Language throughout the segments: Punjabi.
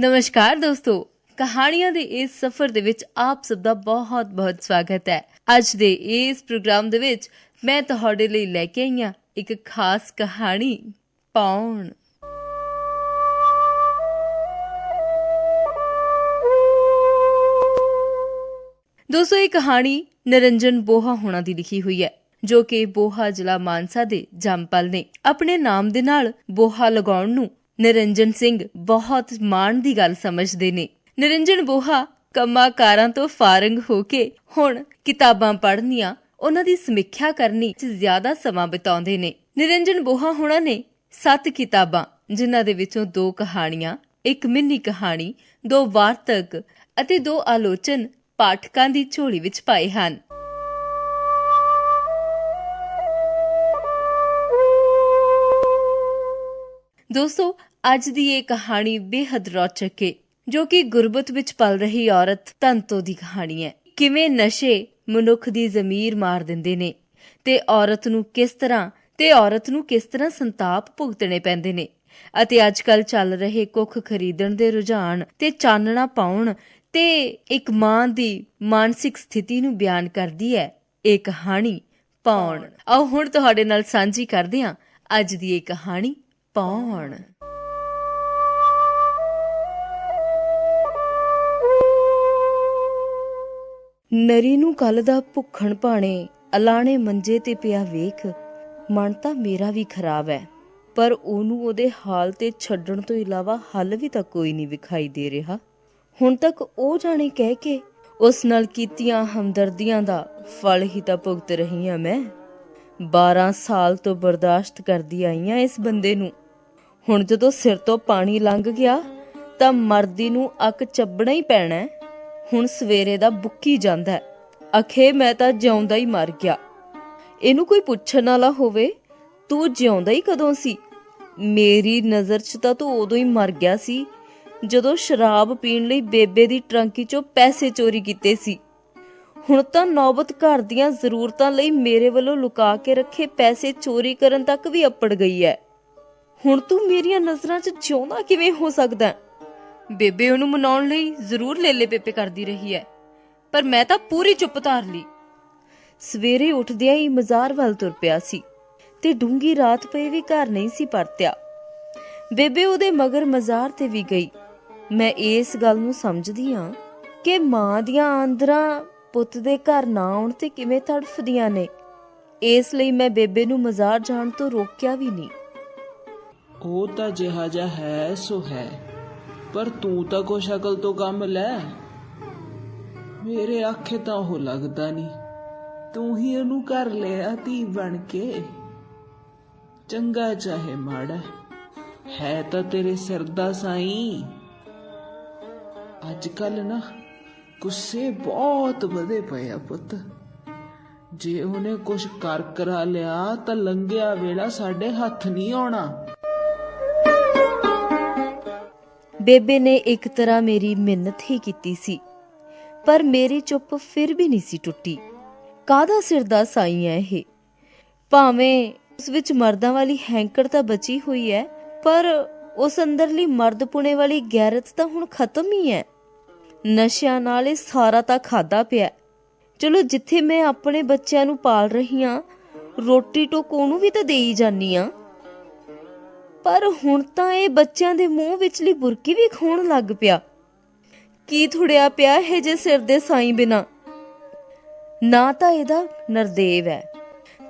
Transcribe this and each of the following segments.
ਨਮਸਕਾਰ ਦੋਸਤੋ। ਕਹਾਣੀਆਂ ਦੇ ਇਸ ਸਫ਼ਰ ਦੇ ਵਿੱਚ ਆਪ ਸਭ ਦਾ ਬਹੁਤ-ਬਹੁਤ ਸਵਾਗਤ ਹੈ। ਅੱਜ ਦੇ ਇਸ ਪ੍ਰੋਗਰਾਮ ਦੇ ਵਿੱਚ ਮੈਂ ਤੁਹਾਡੇ ਲਈ ਲੈ ਕੇ ਆਈ ਹਾਂ ਇੱਕ ਖਾਸ ਕਹਾਣੀ ਪੌਣ ਦੋਸਤੋ, ਇਹ ਕਹਾਣੀ ਨਰਿੰਜਨ ਬੋਹਾ ਹੋਣਾ ਦੀ ਲਿਖੀ ਹੋਈ ਹੈ, ਜੋ ਕਿ ਬੋਹਾ ਜ਼ਿਲ੍ਹਾ ਮਾਨਸਾ ਦੇ ਜੰਪਲ ਨੇ। ਆਪਣੇ ਨਾਮ ਦੇ ਨਾਲ ਬੋਹਾ ਲਗਾਉਣ ਨੂੰ ਨਰਿੰਜਨ ਸਿੰਘ ਬਹੁਤ ਮਾਣ ਦੀ ਗੱਲ ਸਮਝਦੇ ਨੇ। ਨਰਿੰਜਨ ਬੋਹਾ ਕੰਮਾਂ ਕਾਰਾਂ ਤੋਂ ਫਾਰਗ ਹੋ ਕੇ ਹੁਣ ਕਿਤਾਬਾਂ ਪੜ੍ਹਨੀਆਂ, ਉਹਨਾਂ ਦੀ ਸਮੀਖਿਆ ਕਰਨੀ 'ਚ ਜ਼ਿਆਦਾ ਸਮਾਂ ਬਿਤਾਉਂਦੇ ਨੇ। ਨਿਰੰਜਨ ਬੋਹਾ ਹੋਣਾ ਨੇ ਸੱਤ ਕਿਤਾਬਾਂ, ਜਿਨ੍ਹਾਂ ਦੇ ਵਿੱਚੋਂ ਦੋ ਕਹਾਣੀਆਂ, ਇੱਕ ਮਿੰਨੀ ਕਹਾਣੀ, ਦੋ ਵਾਰਤਕ ਅਤੇ ਦੋ ਆਲੋਚਨ ਪਾਠਕਾਂ ਦੀ ਝੋਲੀ ਵਿੱਚ ਪਾਏ ਹਨ। ਦੋਸਤੋ, ਅੱਜ ਦੀ ਇਹ ਕਹਾਣੀ ਬੇहद ਰੌਚਕ ਹੈ ਜੋ ਕਿ ਗੁਰਬਤ ਵਿੱਚ ਪਲ ਰਹੀ ਔਰਤ ਤੰਤੋ ਦੀ ਕਹਾਣੀ ਹੈ। ਕਿਵੇਂ ਨਸ਼ੇ ਮਨੁੱਖ ਦੀ ਜ਼ਮੀਰ ਮਾਰ ਦਿੰਦੇ ਨੇ ਤੇ ਔਰਤ ਨੂੰ ਕਿਸ ਤਰ੍ਹਾਂ ਤੇ ਔਰਤ ਨੂੰ ਕਿਸ ਤਰ੍ਹਾਂ ਸੰਤਾਪ ਭੁਗਤਣੇ ਪੈਂਦੇ ਨੇ ਅਤੇ ਅੱਜਕੱਲ ਚੱਲ ਰਹੇ ਕੁੱਖ ਖਰੀਦਣ ਦੇ ਰੁਝਾਨ ਤੇ ਚਾਨਣਾ ਪਾਉਣ ਤੇ ਇੱਕ ਮਾਂ ਦੀ ਮਾਨਸਿਕ ਸਥਿਤੀ ਨੂੰ ਬਿਆਨ ਕਰਦੀ ਹੈ ਇਹ ਕਹਾਣੀ ਪਾਉਣ। ਆਓ ਹੁਣ ਤੁਹਾਡੇ ਨਾਲ ਸਾਂਝੀ ਕਰਦੇ ਹਾਂ ਅੱਜ ਦੀ ਇਹ ਕਹਾਣੀ। ਪੌਣ ਨਰੀ ਨੂੰ ਕੱਲ ਦਾ ਭੁੱਖਣ ਭਾਣੇ ਅਲਾਣੇ ਮੰਜੇ ਤੇ ਪਿਆ ਵੇਖ, ਮਨ ਤਾਂ ਮੇਰਾ ਵੀ ਖਰਾਬ ਹੈ ਪਰ ਉਹਨੂੰ ਉਹਦੇ ਹਾਲ ਤੇ ਛੱਡਣ ਤੋਂ ਇਲਾਵਾ ਹੱਲ ਵੀ ਤਾਂ ਕੋਈ ਨਹੀਂ ਵਿਖਾਈ ਦੇ ਰਿਹਾ। ਹੁਣ ਤੱਕ ਉਹ ਜਾਣੇ ਕਹਿ ਕੇ ਉਸ ਨਾਲ ਕੀਤੀਆਂ ਹਮਦਰਦੀਆਂ ਦਾ ਫਲ ਹੀ ਤਾਂ ਭੁਗਤ ਰਹੀ ਹਾਂ ਮੈਂ। 12 ਸਾਲ ਤੋਂ ਬਰਦਾਸ਼ਤ ਕਰਦੀ ਆਈ ਹਾਂ ਇਸ ਬੰਦੇ ਨੂੰ। ਹੁਣ ਜਦੋਂ ਸਿਰ ਤੋਂ ਪਾਣੀ ਲੰਘ ਗਿਆ, ਤਾਂ ਮਰਦੀ ਨੂੰ ਅੱਕ ਚੱਬਣਾ ਹੀ ਪੈਣਾ ਹੁਣ ਸਵੇਰੇ ਦਾ ਬੁੱਕੀ ਜਾਂਦਾ ਅਖੇ ਮੈਂ ਤਾਂ ਜਿਉਂਦਾ ਹੀ ਮਰ ਗਿਆ। ਇਹਨੂੰ ਕੋਈ ਪੁੱਛਣ ਵਾਲਾ ਹੋਵੇ, ਤੂੰ ਜਿਉਂਦਾ ਹੀ ਕਦੋਂ ਸੀ? ਮੇਰੀ ਨਜ਼ਰ 'ਚ ਤਾਂ ਤੂੰ ਉਦੋਂ ਹੀ ਮਰ ਗਿਆ ਸੀ, ਜਦੋਂ ਸ਼ਰਾਬ ਪੀਣ ਲਈ ਬੇਬੇ ਦੀ ਟਰੰਕੀ 'ਚੋਂ ਪੈਸੇ ਚੋਰੀ ਕੀਤੇ ਸੀ। ਹੁਣ ਤਾਂ ਨੌਬਤ ਘਰ ਦੀਆਂ ਜ਼ਰੂਰਤਾਂ ਲਈ ਮੇਰੇ ਵੱਲੋਂ ਲੁਕਾ ਕੇ ਰੱਖੇ ਪੈਸੇ ਚੋਰੀ ਕਰਨ ਤੱਕ ਵੀ ਅੱਪੜ ਗਈ ਹੈ। ਹੁਣ ਤੂੰ ਮੇਰੀਆਂ ਨਜ਼ਰਾਂ 'ਚ ਜਿਉਂਦਾ ਕਿਵੇਂ ਹੋ ਸਕਦਾ ਬੇਬੇ ਉਹਨੂੰ ਮਨਾਉਣ ਲਈ ਜ਼ਰੂਰ ਲੇਲੇ ਪੇਪੇ ਕਰਦੀ ਰਹੀ ਹੈ, ਪਰ ਮੈਂ ਤਾਂ ਪੂਰੀ ਚੁੱਪ ਧਾਰ ਲਈ। ਸਵੇਰੇ ਉੱਠਦਿਆਂ ਹੀ ਮਜ਼ਾਰ ਵੱਲ ਤੁਰ ਪਿਆ ਸੀ ਤੇ ਡੂੰਗੀ ਰਾਤ ਪਈ ਵੀ ਘਰ ਨਹੀਂ ਸੀ ਪਰਤਿਆ। ਬੇਬੇ ਉਹਦੇ ਮਗਰ ਮਜ਼ਾਰ ਤੇ ਵੀ ਗਈ। ਮੈਂ ਇਸ ਗੱਲ ਨੂੰ ਸਮਝਦੀ ਹਾਂ ਕਿ ਮਾਂ ਦੀਆਂ ਆਂਦਰਾਂ ਪੁੱਤ ਦੇ ਘਰ ਨਾ ਆਉਣ ਤੇ ਕਿਵੇਂ ਤੜਫਦੀਆਂ ਨੇ। ਇਸ ਲਈ ਮੈਂ ਬੇਬੇ ਨੂੰ ਮਜ਼ਾਰ ਜਾਣ ਤੋਂ ਰੋਕਿਆ ਵੀ ਨਹੀਂ। ਉਹ ਤਾਂ ਜਿਹਾ ਜਿਹਾ ਹੈ, ਸੋ ਹੈ। ਪਰ ਤੂੰ ਤਾਂ ਕੋ ਸ਼ਕਲ ਤੋਂ ਕੰਮ ਲੈ। ਮੇਰੇ ਆਖੇ ਤਾਂ ਉਹ ਲੱਗਦਾ ਨਹੀਂ ਤੂੰ ਹੀ ਉਹਨੂੰ ਕਰ ਲਿਆ ਧੀ ਬਣ ਕੇ। ਚੰਗਾ ਚਾਹੇ ਮਾੜਾ। ਹੈ ਤਾਂ ਤੇਰੇ ਸਿਰ ਦਾ ਸਾਈ। ਅੱਜ ਕੱਲ ਨਾ ਗੁੱਸੇ ਬਹੁਤ ਵਧੇ ਪਏ ਆ ਪੁੱਤ। ਜੇ ਉਹਨੇ ਕੁਝ ਕਰ ਕਰਾ ਲਿਆ ਤਾਂ ਲੰਘਿਆ ਵੇਲਾ ਸਾਡੇ ਹੱਥ ਨਹੀਂ ਆਉਣਾ। ਬੇਬੇ ਨੇ ਇੱਕ ਤਰ੍ਹਾਂ ਮੇਰੀ ਮਿੰਨਤ ਹੀ ਕੀਤੀ ਸੀ, ਪਰ ਮੇਰੀ ਚੁੱਪ ਫਿਰ ਵੀ ਨਹੀਂ ਸੀ ਟੁੱਟੀ। ਕਾਦਾ ਸਿਰ ਦਾ ਸਾਈ ਹੈ ਇਹ? ਭਾਵੇਂ ਉਸ ਵਿੱਚ ਮਰਦਾਂ ਵਾਲੀ ਹੈਂਕੜ ਤਾਂ ਬਚੀ ਹੋਈ ਹੈ ਪਰ ਉਸ ਅੰਦਰਲੀ ਮਰਦ ਪੁਣੇ ਵਾਲੀ ਗੈਰਤ ਤਾਂ ਹੁਣ ਖਤਮ ਹੀ ਹੈ ਨਸ਼ਿਆਂ ਨਾਲ ਇਹ ਸਾਰਾ ਤਾਂ ਖਾਦਾ ਪਿਆ। ਚਲੋ ਜਿੱਥੇ ਮੈਂ ਆਪਣੇ ਬੱਚਿਆਂ ਨੂੰ ਪਾਲ ਰਹੀ ਹਾਂ ਰੋਟੀ ਟੋਕ ਉਹਨੂੰ ਵੀ ਤਾਂ ਦੇਈ ਜਾਨੀ ਆ। ਪਰ ਹੁਣ ਤਾਂ ਇਹ ਬੱਚਿਆਂ ਦੇ ਮੂੰਹ ਵਿਚਲੀ ਬੁਰਕੀ ਵੀ ਖੋਣ ਲੱਗ ਪਿਆ। ਕੀ ਥੁੜਿਆ ਪਿਆ ਹੈ ਜੇ ਸਿਰ ਦੇ ਸਾਈ ਬਿਨਾ? ਨਾ ਤਾਂ ਇਹਦਾ ਨਰਦੇਵ ਹੈ।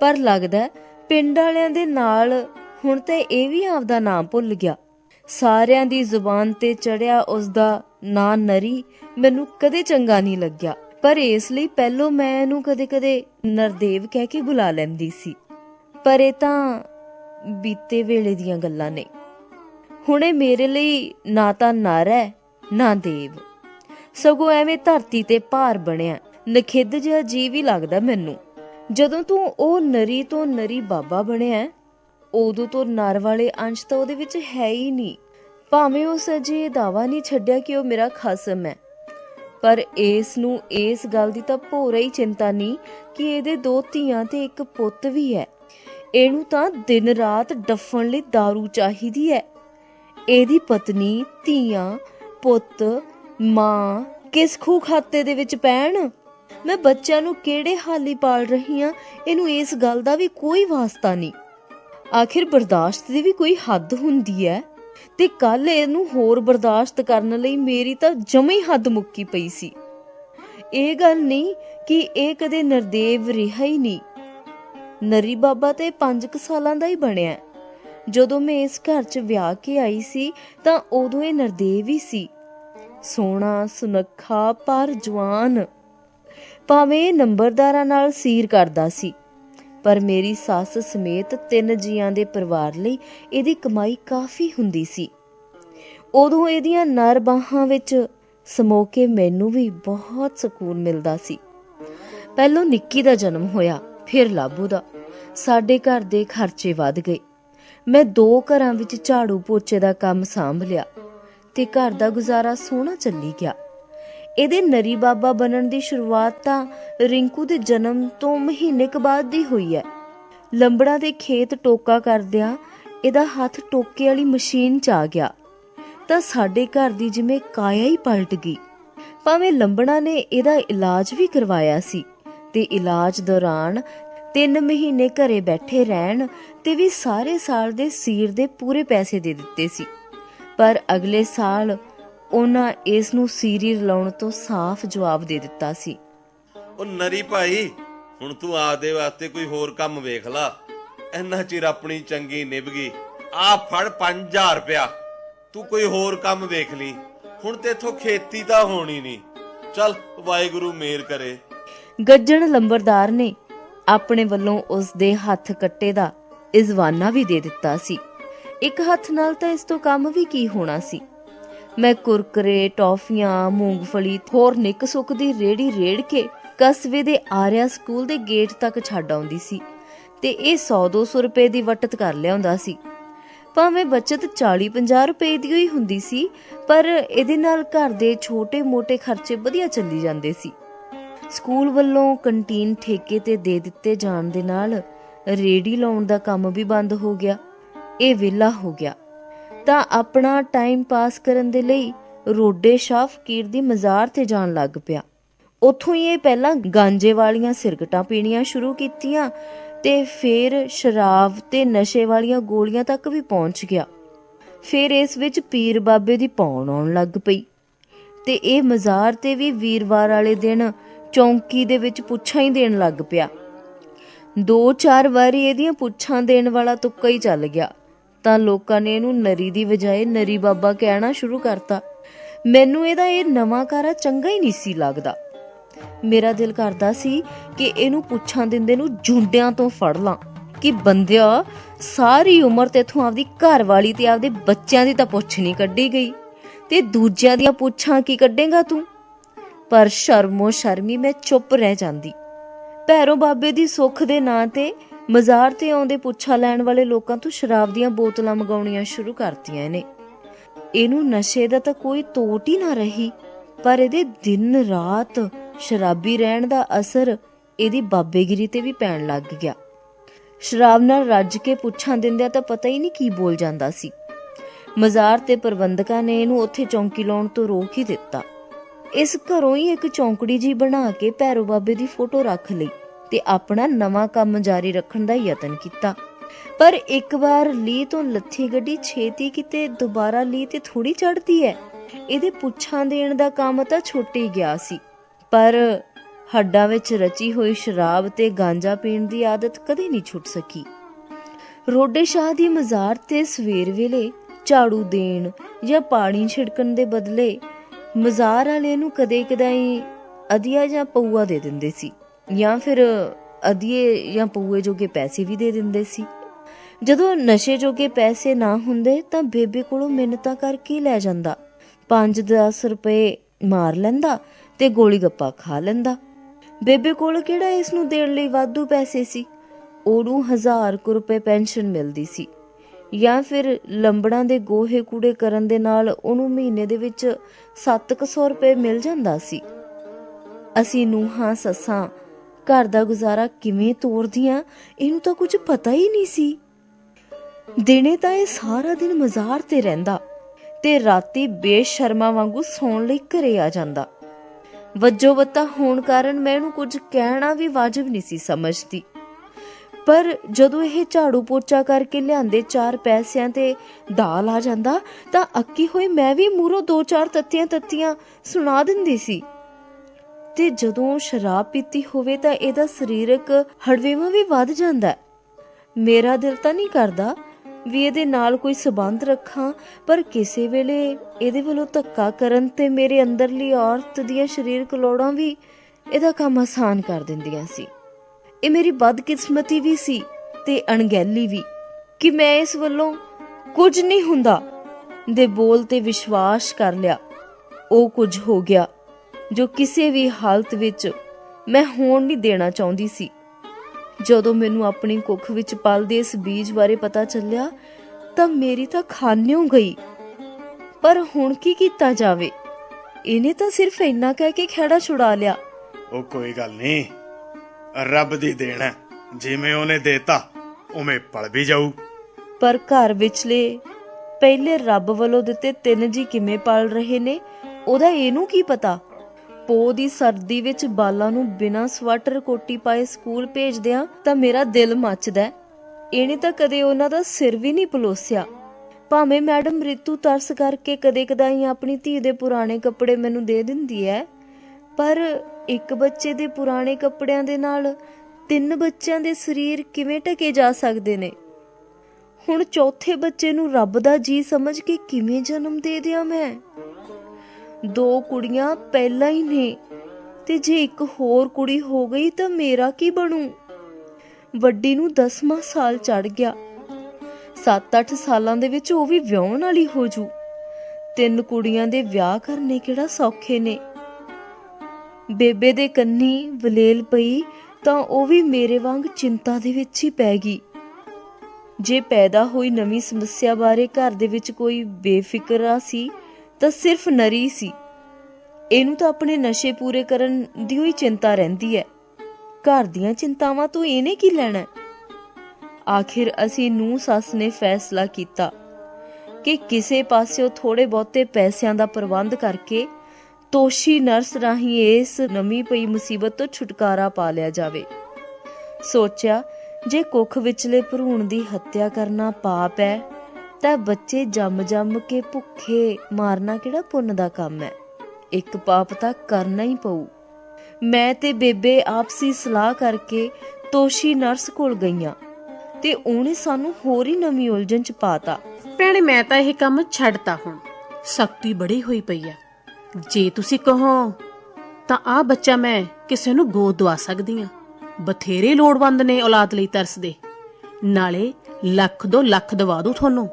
ਪਰ ਲੱਗਦਾ ਪਿੰਡ ਵਾਲਿਆਂ ਦੇ ਨਾਲ ਹੁਣ ਤੇ ਇਹ ਵੀ ਆਪਦਾ ਨਾਮ ਭੁੱਲ ਗਿਆ। ਸਾਰਿਆਂ ਦੀ ਜ਼ੁਬਾਨ ਤੇ ਚੜਿਆ ਉਸ ਦਾ ਨਾਂ ਨਰੀ ਮੈਨੂੰ ਕਦੇ ਚੰਗਾ ਨਹੀਂ ਲੱਗਿਆ। ਪਰ ਇਸ ਲਈ ਪਹਿਲੋਂ ਮੈਂ ਇਹਨੂੰ ਕਦੇ-ਕਦੇ ਨਰਦੇਵ ਕਹਿ ਕੇ ਬੁਲਾ ਲੈਂਦੀ ਸੀ। ਪਰ ਇਹ ਤਾਂ ਬੀਤੇ ਵੇਲੇ ਦੀਆਂ ਗੱਲਾਂ ਨੇ। ਹੁਣੇ ਮੇਰੇ ਲਈ ਨਾ ਤਾਂ ਨਰ ਹੈ, ਨਾ ਦੇਵ। ਸਗੋਂ ਐਵੇਂ ਧਰਤੀ ਤੇ ਭਾਰ ਬਣਿਆ, ਨਖਿੱਧ ਜਿਹਾ ਜੀ ਵੀ ਲੱਗਦਾ ਮੈਨੂੰ। ਜਦੋਂ ਤੂੰ ਉਹ ਨਰੀ ਤੋਂ ਨਰੀ ਬਾਬਾ ਬਣਿਆ, ਉਦੋਂ ਤੋਂ ਨਰ ਵਾਲੇ ਅੰਸ਼ ਤਾਂ ਉਹਦੇ ਵਿੱਚ ਹੈ ਹੀ ਨਹੀਂ। ਭਾਵੇਂ ਉਸ ਅਜੇ ਦਾਵਾ ਨਹੀਂ ਛੱਡਿਆ ਕਿ ਉਹ ਮੇਰਾ ਖਾਸਮ ਹੈ। ਪਰ ਇਸ ਨੂੰ ਇਸ ਗੱਲ ਦੀ ਤਾਂ ਭੋਰਾ ਹੀ ਚਿੰਤਾ ਨਹੀਂ ਕਿ ਇਹਦੇ ਦੋ ਧੀਆਂ ਤੇ ਇੱਕ ਪੁੱਤ ਵੀ ਹੈ। ਇਹਨੂੰ ਤਾਂ ਦਿਨ ਰਾਤ ਡੱਫਣ ਲਈ दारू ਚਾਹੀਦੀ ਹੈ ਇਹਦੀ ਪਤਨੀ, ਧੀਆਂ, ਪੁੱਤ, ਮਾਂ ਕਿਸ ਖੂ ਖਾਤੇ ਦੇ ਵਿੱਚ ਪੈਣ? ਮੈਂ ਬੱਚਿਆਂ ਨੂੰ ਕਿਹੜੇ ਹਾਲੀ ਪਾਲ ਰਹੀ ਹਾਂ ਇਹਨੂੰ ਇਸ ਗੱਲ ਦਾ ਵੀ ਕੋਈ ਵਾਸਤਾ ਨਹੀਂ। ਆਖਿਰ ਬਰਦਾਸ਼ਤ ਦੀ ਵੀ ਕੋਈ ਹੱਦ ਹੁੰਦੀ ਹੈ ਤੇ ਕੱਲ ਇਹਨੂੰ ਹੋਰ ਬਰਦਾਸ਼ਤ ਕਰਨ ਲਈ ਮੇਰੀ ਤਾਂ ਜਮੇ ਹੱਦ ਮੁੱਕੀ ਪਈ ਸੀ। ਇਹ ਗੱਲ ਨਹੀਂ ਕਿ ਇਹ ਕਦੇ ਨਰਦੇਵ ਰਿਹਾ ਹੀ ਨਹੀਂ। ਨਰੀ ਬਾਬਾ ਤੇ 5 ਸਾਲਾਂ ਦਾ ਹੀ ਬਣਿਆ। ਜਦੋਂ ਮੈਂ ਇਸ ਘਰ 'ਚ ਵਿਆਹ ਕੇ ਆਈ ਸੀ, ਤਾਂ ਉਦੋਂ ਇਹ ਨਰਦੇਵ ਹੀ ਸੀ। ਸੋਹਣਾ, ਸੁਨੱਖਾ, ਪਰ ਜਵਾਨ। ਭਾਵੇਂ ਇਹ ਨੰਬਰਦਾਰਾਂ ਨਾਲ ਸੀਰ ਕਰਦਾ ਸੀ, ਪਰ ਮੇਰੀ ਸੱਸ ਸਮੇਤ ਤਿੰਨ ਜੀਆਂ ਦੇ ਪਰਿਵਾਰ ਲਈ ਇਹਦੀ ਕਮਾਈ ਕਾਫੀ ਹੁੰਦੀ ਸੀ। ਉਦੋਂ ਇਹਦੀਆਂ ਨਰ ਬਾਹਾਂ ਵਿੱਚ ਸਮੋ ਕੇ ਮੈਨੂੰ ਵੀ ਬਹੁਤ ਸਕੂਨ ਮਿਲਦਾ ਸੀ। ਪਹਿਲੋਂ ਨਿੱਕੀ ਦਾ ਜਨਮ ਹੋਇਆ। ਫਿਰ ਲਾਬੂ ਦਾ। ਸਾਡੇ ਘਰ ਦੇ ਖਰਚੇ ਵੱਧ ਗਏ। ਮੈਂ ਦੋ ਘਰਾਂ ਵਿੱਚ ਝਾੜੂ ਪੋਚੇ ਦਾ ਕੰਮ ਸੰਭ ਲਿਆ ਤੇ ਘਰ ਦਾ ਗੁਜ਼ਾਰਾ ਸੋਹਣਾ ਚੱਲੀ ਗਿਆ। ਇਹਦੇ ਨਰੀ ਬਾਬਾ ਬਣਨ ਦੀ ਸ਼ੁਰੂਆਤ ਤਾਂ ਰਿੰਕੂ ਦੇ ਜਨਮ ਤੋਂ ਮਹੀਨੇ ਕੁ ਬਾਅਦ ਦੀ ਹੋਈ ਹੈ। ਲੰਬੜਾ ਦੇ ਖੇਤ ਟੋਕਾ ਕਰਦਿਆਂ ਇਹਦਾ ਹੱਥ ਟੋਕੇ ਵਾਲੀ ਮਸ਼ੀਨ 'ਚ ਆ ਗਿਆ। ਤਾਂ ਸਾਡੇ ਘਰ ਦੀ ਜਿਵੇਂ ਕਾਇਆ ਹੀ ਪਲਟ ਗਈ। ਭਾਵੇਂ ਲੰਬੜਾ ਨੇ ਇਹਦਾ ਇਲਾਜ ਵੀ ਕਰਵਾਇਆ ਸੀ ਤੇ ਇਲਾਜ ਦੌਰਾਨ 3 ਮਹੀਨੇ ਘਰੇ ਬੈਠੇ ਰਹਿਣ ਤੇ ਵੀ ਸਾਰੇ ਸਾਲ ਦੇ ਸੀਰ ਦੇ ਪੂਰੇ ਪੈਸੇ ਦੇ ਦਿੱਤੇ ਸੀ। ਪਰ ਅਗਲੇ ਸਾਲ ਉਹਨਾਂ ਇਸ ਨੂੰ ਸੀਰੀ ਰਲਾਉਣ ਤੋਂ ਸਾਫ਼ ਜਵਾਬ ਦੇ ਦਿੱਤਾ ਸੀ। ਉਹ ਨਰੀ ਭਾਈ, ਹੁਣ ਤੂੰ ਆਪਦੇ ਵਾਸਤੇ ਕੋਈ ਹੋਰ ਕੰਮ ਵੇਖ ਲਾ। ਇੰਨਾ ਚਿਰ ਆਪਣੀ ਚੰਗੀ ਨਿਭ ਗਈ। ਆ ਫੜ 5000 ਰੁਪਇਆ। ਤੂੰ ਕੋਈ ਹੋਰ ਕੰਮ ਵੇਖ ਲਈ। ਹੁਣ ਤੇਥੋਂ ਖੇਤੀ ਤਾਂ ਹੋਣੀ ਨਹੀਂ। ਚੱਲ ਵਾਹਿਗੁਰੂ ਮੇਰ ਕਰੇ। ਗੱਜਣ ਲੰਬਰਦਾਰ ਨੇ ਆਪਣੇ ਵੱਲੋਂ ਉਸ ਦੇ ਹੱਥ ਕੱਟੇ ਦਾ ਇਜ਼ਵਾਨਾ ਵੀ ਦੇ ਦਿੱਤਾ ਸੀ। ਇੱਕ ਹੱਥ ਨਾਲ ਤਾਂ ਇਸ ਤੋਂ ਕੰਮ ਵੀ ਕੀ ਹੋਣਾ ਸੀ? ਮੈਂ ਕੁਰਕਰੇ, ਟੌਫੀਆਂ, ਮੂੰਗਫਲੀ ਹੋਰ ਨਿੱਕ ਸੁੱਕ ਦੀ ਰੇੜੀ ਰੇੜ ਕੇ ਕਸਬੇ ਦੇ ਆਰਿਆ ਸਕੂਲ ਦੇ ਗੇਟ ਤੱਕ ਛੱਡ ਆਉਂਦੀ ਸੀ ਤੇ ਇਹ 100-200 ਰੁਪਏ ਦੀ ਵਟਤ ਕਰ ਲਿਆਉਂਦਾ ਸੀ। ਭਾਵੇਂ ਬਚਤ 40-50 ਰੁਪਏ ਦੀ ਹੀ ਹੁੰਦੀ ਸੀ, ਪਰ ਇਹਦੇ ਨਾਲ ਘਰ ਦੇ ਛੋਟੇ-ਮੋਟੇ ਖਰਚੇ ਵਧੀਆ ਚੱਲੀ ਜਾਂਦੇ ਸੀ। ਸਕੂਲ ਵੱਲੋਂ ਕੰਟੀਨ ਠੇਕੇ ਤੇ ਦੇ ਦਿੱਤੇ ਜਾਣ ਦੇ ਨਾਲ ਰੇੜੀ ਲਾਉਣ ਦਾ ਕੰਮ ਵੀ ਬੰਦ ਹੋ ਗਿਆ, ਇਹ ਵਿਹਲਾ ਹੋ ਗਿਆ। ਤਾਂ ਆਪਣਾ ਟਾਈਮ ਪਾਸ ਕਰਨ ਦੇ ਲਈ ਰੋਡੇ ਸ਼ਾਹ ਫਕੀਰ ਦੀ ਮਜ਼ਾਰ ਤੇ ਜਾਣ ਲੱਗ ਪਿਆ। ਉੱਥੋਂ ਹੀ ਇਹ ਪਹਿਲਾਂ ਗਾਂਜੇ ਵਾਲੀਆਂ ਸਿਰਕਟਾਂ ਪੀਣੀਆਂ ਸ਼ੁਰੂ ਕੀਤੀਆਂ ਤੇ ਫਿਰ ਸ਼ਰਾਬ ਤੇ ਨਸ਼ੇ ਵਾਲੀਆਂ ਗੋਲੀਆਂ ਤੱਕ ਵੀ ਪਹੁੰਚ ਗਿਆ। ਫਿਰ ਇਸ ਵਿੱਚ ਪੀਰ ਬਾਬੇ ਦੀ ਪੌਣ ਆਉਣ ਲੱਗ ਪਈ ਤੇ ਇਹ ਮਜ਼ਾਰ ਤੇ ਵੀ ਵੀਰਵਾਰ ਵਾਲੇ ਦਿਨ ਚੌਂਕੀ ਦੇ ਵਿੱਚ ਪੁੱਛਾਂ ਹੀ ਦੇਣ ਲੱਗ ਪਿਆ। ਦੋ ਚਾਰ ਵਾਰੀ ਇਹਦੀਆਂ ਪੁੱਛਾਂ ਦੇਣ ਵਾਲਾ ਤੁੱਕਾ ਹੀ ਚੱਲ ਗਿਆ। ਤਾਂ ਲੋਕਾਂ ਨੇ ਇਹਨੂੰ ਨਰੀ ਦੀ ਬਜਾਏ ਨਰੀ ਬਾਬਾ ਕਹਿਣਾ ਸ਼ੁਰੂ ਕਰਤਾ। ਮੈਨੂੰ ਇਹਦਾ ਇਹ ਨਵਾਂ ਕਾਰਾ ਚੰਗਾ ਹੀ ਨਹੀਂ ਸੀ ਲੱਗਦਾ। ਮੇਰਾ ਦਿਲ ਕਰਦਾ ਸੀ ਕਿ ਇਹਨੂੰ ਪੁੱਛਾਂ ਦਿੰਦੇ ਨੂੰ ਜੁੰਡਿਆਂ ਤੋਂ ਫੜ ਲਾਂ। ਕਿ ਬੰਦਿਆ, ਸਾਰੀ ਉਮਰ ਤੇਥੋਂ ਆਪਦੀ ਘਰ ਵਾਲੀ ਤੇ ਆਪਦੇ ਬੱਚਿਆਂ ਦੀ ਤਾਂ ਪੁੱਛ ਨਹੀਂ ਕੱਢੀ ਗਈ। ਤੇ ਦੂਜਿਆਂ ਦੀਆਂ ਪੁੱਛਾਂ ਕੀ ਕੱਢੇਗਾ ਤੂੰ? ਪਰ ਸ਼ਰਮੋ ਸ਼ਰਮੀ ਮੈਂ ਚੁੱਪ ਰਹਿ ਜਾਂਦੀ। ਭੈਰੋ ਬਾਬੇ ਦੀ ਸੁੱਖ ਦੇ ਨਾਂ ਤੇ ਮਜ਼ਾਰ ਤੇ ਆਉਂਦੇ ਪੁੱਛਾ ਲੈਣ ਵਾਲੇ ਲੋਕਾਂ ਤੋਂ ਸ਼ਰਾਬ ਦੀਆਂ ਬੋਤਲਾਂ ਮੰਗਾਉਣੀਆਂ ਸ਼ੁਰੂ ਕਰਤੀਆਂ ਨੇ ਇਹਨੂੰ ਨਸ਼ੇ ਦਾ ਤਾਂ ਕੋਈ ਤੋਟ ਹੀ ਨਾ ਰਹੀ, ਪਰ ਇਹਦੇ ਦਿਨ ਰਾਤ ਸ਼ਰਾਬੀ ਰਹਿਣ ਦਾ ਅਸਰ ਇਹਦੀ ਬਾਬੇਗਿਰੀ ਤੇ ਵੀ ਪੈਣ ਲੱਗ ਗਿਆ। ਸ਼ਰਾਬ ਨਾਲ ਰੱਜ ਕੇ ਪੁੱਛਾਂ ਦਿੰਦਿਆਂ ਤਾਂ ਪਤਾ ਹੀ ਨਹੀਂ ਕੀ ਬੋਲ ਜਾਂਦਾ ਸੀ। ਮਜ਼ਾਰ ਤੇ ਪ੍ਰਬੰਧਕਾਂ ਨੇ ਇਹਨੂੰ ਉੱਥੇ ਚੌਂਕੀ ਲਾਉਣ ਤੋਂ ਰੋਕ ਹੀ ਦਿੱਤਾ। ਇਸ ਘਰੋਂ ਹੀ ਇੱਕ ਚੌਂਕੜੀ ਜੀ ਬਣਾ ਕੇ ਭੈਰੋ ਬਾਬੇ ਦੀ ਫੋਟੋ ਰੱਖ ਲਈ ਤੇ ਆਪਣਾ ਨਵਾਂ ਕੰਮ ਜਾਰੀ ਰੱਖਣ ਦਾ ਯਤਨ ਕੀਤਾ। ਪਰ ਇੱਕ ਵਾਰ ਲੀ ਤੋਂ ਲੱਥੀ ਗੱਡੀ ਛੇਤੀ ਕਿਤੇ ਦੁਬਾਰਾ ਲੀ ਤੇ ਥੋੜੀ ਚੜਦੀ ਹੈ। ਇਹਦੇ ਪੁੱਛਾਂ ਦੇਣ ਦਾ ਕੰਮ ਤਾਂ ਛੁੱਟ ਹੀ ਗਿਆ ਸੀ। ਪਰ ਹੱਡਾਂ ਵਿੱਚ ਰਚੀ ਹੋਈ ਸ਼ਰਾਬ ਤੇ ਗਾਂਜਾ ਪੀਣ ਦੀ ਆਦਤ ਕਦੇ ਨਹੀਂ ਛੁੱਟ ਸਕੀ। ਰੋਡੇ ਸ਼ਾਹ ਦੀ ਮਜ਼ਾਰ ਤੇ ਸਵੇਰ ਵੇਲੇ ਝਾੜੂ ਦੇਣ ਜਾਂ ਪਾਣੀ ਛਿੜਕਣ ਦੇ ਬਦਲੇ ਮਜ਼ਾਰ ਵਾਲੇ ਨੂੰ ਕਦੇ ਕਦਾਈ ਅਧੀਆ ਜਾਂ ਪਊਆ ਦੇ ਦਿੰਦੇ ਸੀ, ਜਾਂ ਫਿਰ ਅਧੀਏ ਜਾਂ ਪਊਏ ਜੋਗੇ ਪੈਸੇ ਵੀ ਦੇ ਦਿੰਦੇ ਸੀ। ਜਦੋਂ ਨਸ਼ੇ ਜੋਗੇ ਪੈਸੇ ਨਾ ਹੁੰਦੇ ਤਾਂ ਬੇਬੇ ਕੋਲੋਂ ਮਿੰਨਤਾਂ ਕਰਕੇ ਲੈ ਜਾਂਦਾ 5-10 ਰੁਪਏ ਮਾਰ ਲੈਂਦਾ ਤੇ ਗੋਲੀ ਗੱਪਾ ਖਾ ਲੈਂਦਾ। ਬੇਬੇ ਕੋਲ ਕਿਹੜਾ ਇਸ ਨੂੰ ਦੇਣ ਲਈ ਵਾਧੂ ਪੈਸੇ ਸੀ? ਉਹਨੂੰ ਹਜ਼ਾਰ ਕੁ ਰੁਪਏ ਪੈਨਸ਼ਨ ਮਿਲਦੀ ਸੀ। ਜਾਂ ਫਿਰ ਲੰਬੜਾਂ ਦੇ ਗੋਹੇ ਕੂੜੇ ਕਰਨ ਦੇ ਨਾਲ ਉਹਨੂੰ ਮਹੀਨੇ ਦੇ ਵਿੱਚ 700 ਰੁਪਏ ਮਿਲ ਜਾਂਦਾ ਸੀ। ਅਸੀਂ ਨੂੰਹਾਂ, ਸੱਸਾਂ, ਘਰ ਦਾ ਗੁਜ਼ਾਰਾ ਕਿਵੇਂ ਤੋਰਦੀਆਂ, ਇਹਨੂੰ ਤਾਂ ਕੁਝ ਪਤਾ ਹੀ ਨਹੀਂ ਸੀ। ਦਿਨੇ ਤਾਂ ਇਹ ਸਾਰਾ ਦਿਨ ਮਜ਼ਾਰ ਤੇ ਰਹਿੰਦਾ ਤੇ ਰਾਤੀ ਬੇਸ਼ਰਮਾ ਵਾਂਗੂ ਸੌਣ ਲਈ ਘਰੇ ਆ ਜਾਂਦਾ। ਵੱਜੋ ਬੱਤਾ ਹੋਣ ਕਾਰਨ ਮੈਂ ਇਹਨੂੰ ਕੁਝ ਕਹਿਣਾ ਵੀ ਵਾਜਬ ਨਹੀਂ ਸੀ ਸਮਝਦੀ। ਪਰ ਜਦੋਂ ਇਹ ਝਾੜੂ ਪੋਚਾ ਕਰਕੇ ਲਿਆਂਦੇ ਚਾਰ ਪੈਸਿਆਂ ਤੇ ਦਾਲ ਆ ਜਾਂਦਾ, ਤਾਂ ਅੱਕੀ ਹੋਈ ਮੈਂ ਵੀ ਮੂਰੋਂ ਦੋ ਚਾਰ ਤੱਤੀਆਂ ਤੱਤੀਆਂ ਸੁਣਾ ਦਿੰਦੀ ਸੀ। ਤੇ ਜਦੋਂ ਸ਼ਰਾਬ ਪੀਤੀ ਹੋਵੇ ਤਾਂ ਇਹਦਾ ਸਰੀਰਕ ਹੜਵੇਵਾ ਵੀ ਵੱਧ ਜਾਂਦਾ। ਮੇਰਾ ਦਿਲ ਤਾਂ ਨਹੀਂ ਕਰਦਾ ਵੀ ਇਹਦੇ ਨਾਲ ਕੋਈ ਸਬੰਧ ਰੱਖਾਂ, ਪਰ ਕਿਸੇ ਵੇਲੇ ਇਹਦੇ ਵੱਲੋਂ ਧੱਕਾ ਕਰਨ ਤੇ ਮੇਰੇ ਅੰਦਰਲੀ ਔਰਤ ਦੀਆਂ ਸਰੀਰਕ ਲੋੜਾਂ ਵੀ ਇਹਦਾ ਕੰਮ ਆਸਾਨ ਕਰ ਦਿੰਦੀਆਂ ਸੀ। ਇਹ ਮੇਰੀ ਬਦਕਿਸਮਤੀ ਵੀ ਸੀ ਤੇ ਅਣਗਹਿਲੀ ਵੀ ਕਿ ਮੈਂ ਇਸ ਵੱਲੋਂ ਕੁਝ ਨਹੀਂ ਹੁੰਦਾ ਦੇ ਬੋਲ ਤੇ ਵਿਸ਼ਵਾਸ ਕਰ ਲਿਆ। ਉਹ ਕੁਝ ਹੋ ਗਿਆ ਜੋ ਕਿਸੇ ਵੀ ਹਾਲਤ ਵਿੱਚ ਮੈਂ ਹੋਣ ਨਹੀਂ ਦੇਣਾ ਚਾਹੁੰਦੀ ਸੀ। ਜਦੋਂ ਮੈਨੂੰ ਆਪਣੀ ਕੁੱਖ ਵਿੱਚ ਪਲਦੇ ਇਸ ਬੀਜ ਬਾਰੇ ਪਤਾ ਚੱਲਿਆ ਤਾਂ ਮੇਰੀ ਤਾਂ ਖਾਨਿਓ ਗਈ। ਪਰ ਹੁਣ ਕੀ ਕੀਤਾ ਜਾਵੇ? ਇਹਨੇ ਤਾਂ ਸਿਰਫ ਇੰਨਾ ਕਹਿ ਕੇ ਖੇੜਾ ਛੁਡਾ ਲਿਆ। ਉਹ ਕੋਈ ਗੱਲ ਨਹੀਂ। ਰੱਬ ਦੀ ਦੇਣ ਹੈ। ਜਿਵੇਂ ਉਹਨੇ ਦੇਤਾ, ਉਵੇਂ ਪਲ ਵੀ ਜਾਊ। ਪਰ ਘਰ ਵਿਚਲੇ ਪਹਿਲੇ ਰੱਬ ਵੱਲੋਂ ਦਿੱਤੇ ਤਿੰਨ ਜੀ ਕਿਵੇਂ ਪਲ ਰਹੇ ਨੇ, ਉਹਦਾ ਇਹਨੂੰ ਕੀ ਪਤਾ? ਪੋ ਦੀ ਸਰਦੀ ਵਿੱਚ ਬਾਲਾਂ ਨੂੰ ਬਿਨਾਂ ਸਵੈਟਰ ਕੋਟੀ ਪਾਏ ਸਕੂਲ ਭੇਜਦਿਆਂ ਤਾਂ ਮੇਰਾ ਦਿਲ ਮੱਚਦਾ ਇਹਨੇ ਤਾਂ ਕਦੇ ਉਹਨਾਂ ਦਾ ਸਿਰ ਵੀ ਨਹੀਂ ਪਲੋਸਿਆ। ਭਾਵੇਂ ਮੈਡਮ ਰਿਤੂ ਤਰਸ ਕਰਕੇ ਕਦੇ ਕਦਾਈ ਆਪਣੀ ਧੀ ਦੇ ਪੁਰਾਣੇ ਕੱਪੜੇ ਮੈਨੂੰ ਦੇ ਦਿੰਦੀ ਹੈ, ਪਰ ਇੱਕ ਬੱਚੇ ਦੇ ਪੁਰਾਣੇ ਕੱਪੜਿਆਂ ਦੇ ਨਾਲ ਤਿੰਨ ਬੱਚਿਆਂ ਦੇ ਸਰੀਰ ਕਿਵੇਂ ਢਕੇ ਜਾ ਸਕਦੇ ਨੇ? ਹੁਣ ਚੌਥੇ ਬੱਚੇ ਨੂੰ ਰੱਬ ਦਾ ਜੀ ਸਮਝ ਕੇ ਕਿਵੇਂ ਜਨਮ ਦੇ ਦਿਆਂ ਮੈਂ? ਦੋ ਕੁੜੀਆਂ ਪਹਿਲਾਂ ਹੀ ਨੇ, ਤੇ ਜੇ ਇੱਕ ਹੋਰ ਕੁੜੀ ਹੋ ਗਈ ਤਾਂ ਮੇਰਾ ਕੀ ਬਣੂ? ਵੱਡੀ ਨੂੰ 10ਵਾਂ ਸਾਲ ਚੜ ਗਿਆ। 7-8 ਸਾਲਾਂ ਦੇ ਵਿੱਚ ਉਹ ਵੀ ਵਿਆਹਣ ਵਾਲੀ ਹੋ ਜੂ। ਤਿੰਨ ਕੁੜੀਆਂ ਦੇ ਵਿਆਹ ਕਰਨੇ ਕਿਹੜਾ ਸੌਖੇ ਨੇ? ਬੇਬੇ ਦੇ ਕੰਨੀ ਵਲੇਲ ਪਈ ਤਾਂ ਉਹ ਵੀ ਮੇਰੇ ਵਾਂਗ ਚਿੰਤਾ ਦੇ ਵਿੱਚ ਹੀ ਪੈ ਗਈ। ਜੇ ਪੈਦਾ ਹੋਈ ਨਵੀਂ ਸਮੱਸਿਆ ਬਾਰੇ ਘਰ ਦੇ ਵਿੱਚ ਕੋਈ ਬੇਫਿਕਰਾ ਸੀ ਤਾਂ ਸਿਰਫ ਨਰੀ ਸੀ। ਇਹਨੂੰ ਤਾਂ ਆਪਣੇ ਨਸ਼ੇ ਪੂਰੇ ਕਰਨ ਦੀ ਹੋਈ ਚਿੰਤਾ ਰਹਿੰਦੀ ਹੈ। ਘਰ ਦੀਆਂ ਚਿੰਤਾਵਾਂ ਤੋਂ ਇਹਨੇ ਕੀ ਲੈਣਾ? ਆਖਿਰ ਅਸੀਂ ਨੂੰ ਸੱਸ ਨੇ ਫੈਸਲਾ ਕੀਤਾ ਕਿ ਕਿਸੇ ਪਾਸਿਓਂ ਥੋੜੇ ਬਹੁਤੇ ਪੈਸਿਆਂ ਦਾ ਪ੍ਰਬੰਧ ਕਰਕੇ ਤੋਸ਼ੀ ਨਰਸ ਰਾਹੀਂ ਇਸ ਨਵੀਂ ਪਈ ਮੁਸੀਬਤ ਤੋਂ ਛੁਟਕਾਰਾ ਪਾ ਲਿਆ ਜਾਵੇ। ਸੋਚਿਆ, ਜੇ ਕੁੱਖ ਵਿਚਲੇ ਭਰੂਣ ਦੀ ਹੱਤਿਆ ਕਰਨਾ ਪਾਪ ਹੈ, ਤਾਂ ਬੱਚੇ ਜੰਮ ਜੰਮ ਕੇ ਭੁੱਖੇ ਮਾਰਨਾ ਕਿਹੜਾ ਪੁੰਨ ਦਾ ਕੰਮ ਹੈ? ਇੱਕ ਪਾਪ ਤਾਂ ਕਰਨਾ ਹੀ ਪਊ। ਮੈਂ ਤੇ ਬੇਬੇ ਆਪਸੀ ਸਲਾਹ ਕਰਕੇ ਤੋਸ਼ੀ ਨਰਸ ਕੋਲ ਗਈਆਂ ਤੇ ਉਹਨੇ ਸਾਨੂੰ ਹੋਰ ਹੀ ਨਵੀਂ ਉਲਝਣ ਚ ਪਾਤਾ। ਭੈਣੇ, ਮੈਂ ਤਾਂ ਇਹ ਕੰਮ ਛੱਡਤਾ ਹੁਣ। ਸਖਤੀ ਬੜੀ ਹੋਈ ਪਈ ਆ। ਜੇ ਤੁਸੀਂ ਕਹੋ, ਤਾਂ ਆ ਬੱਚਾ ਮੈਂ ਕਿਸੇ ਨੂੰ ਗੋਦ ਦਵਾ ਸਕਦੀ ਆ ਬਥੇਰੇ ਲੋੜਵੰਦ ਨੇ ਔਲਾਦ ਲਈ ਤਰਸਦੇ ਨਾਲੇ ਲੱਖ ਦੋ ਲੱਖ ਦਵਾ ਦੂ ਤੁਹਾਨੂੰ।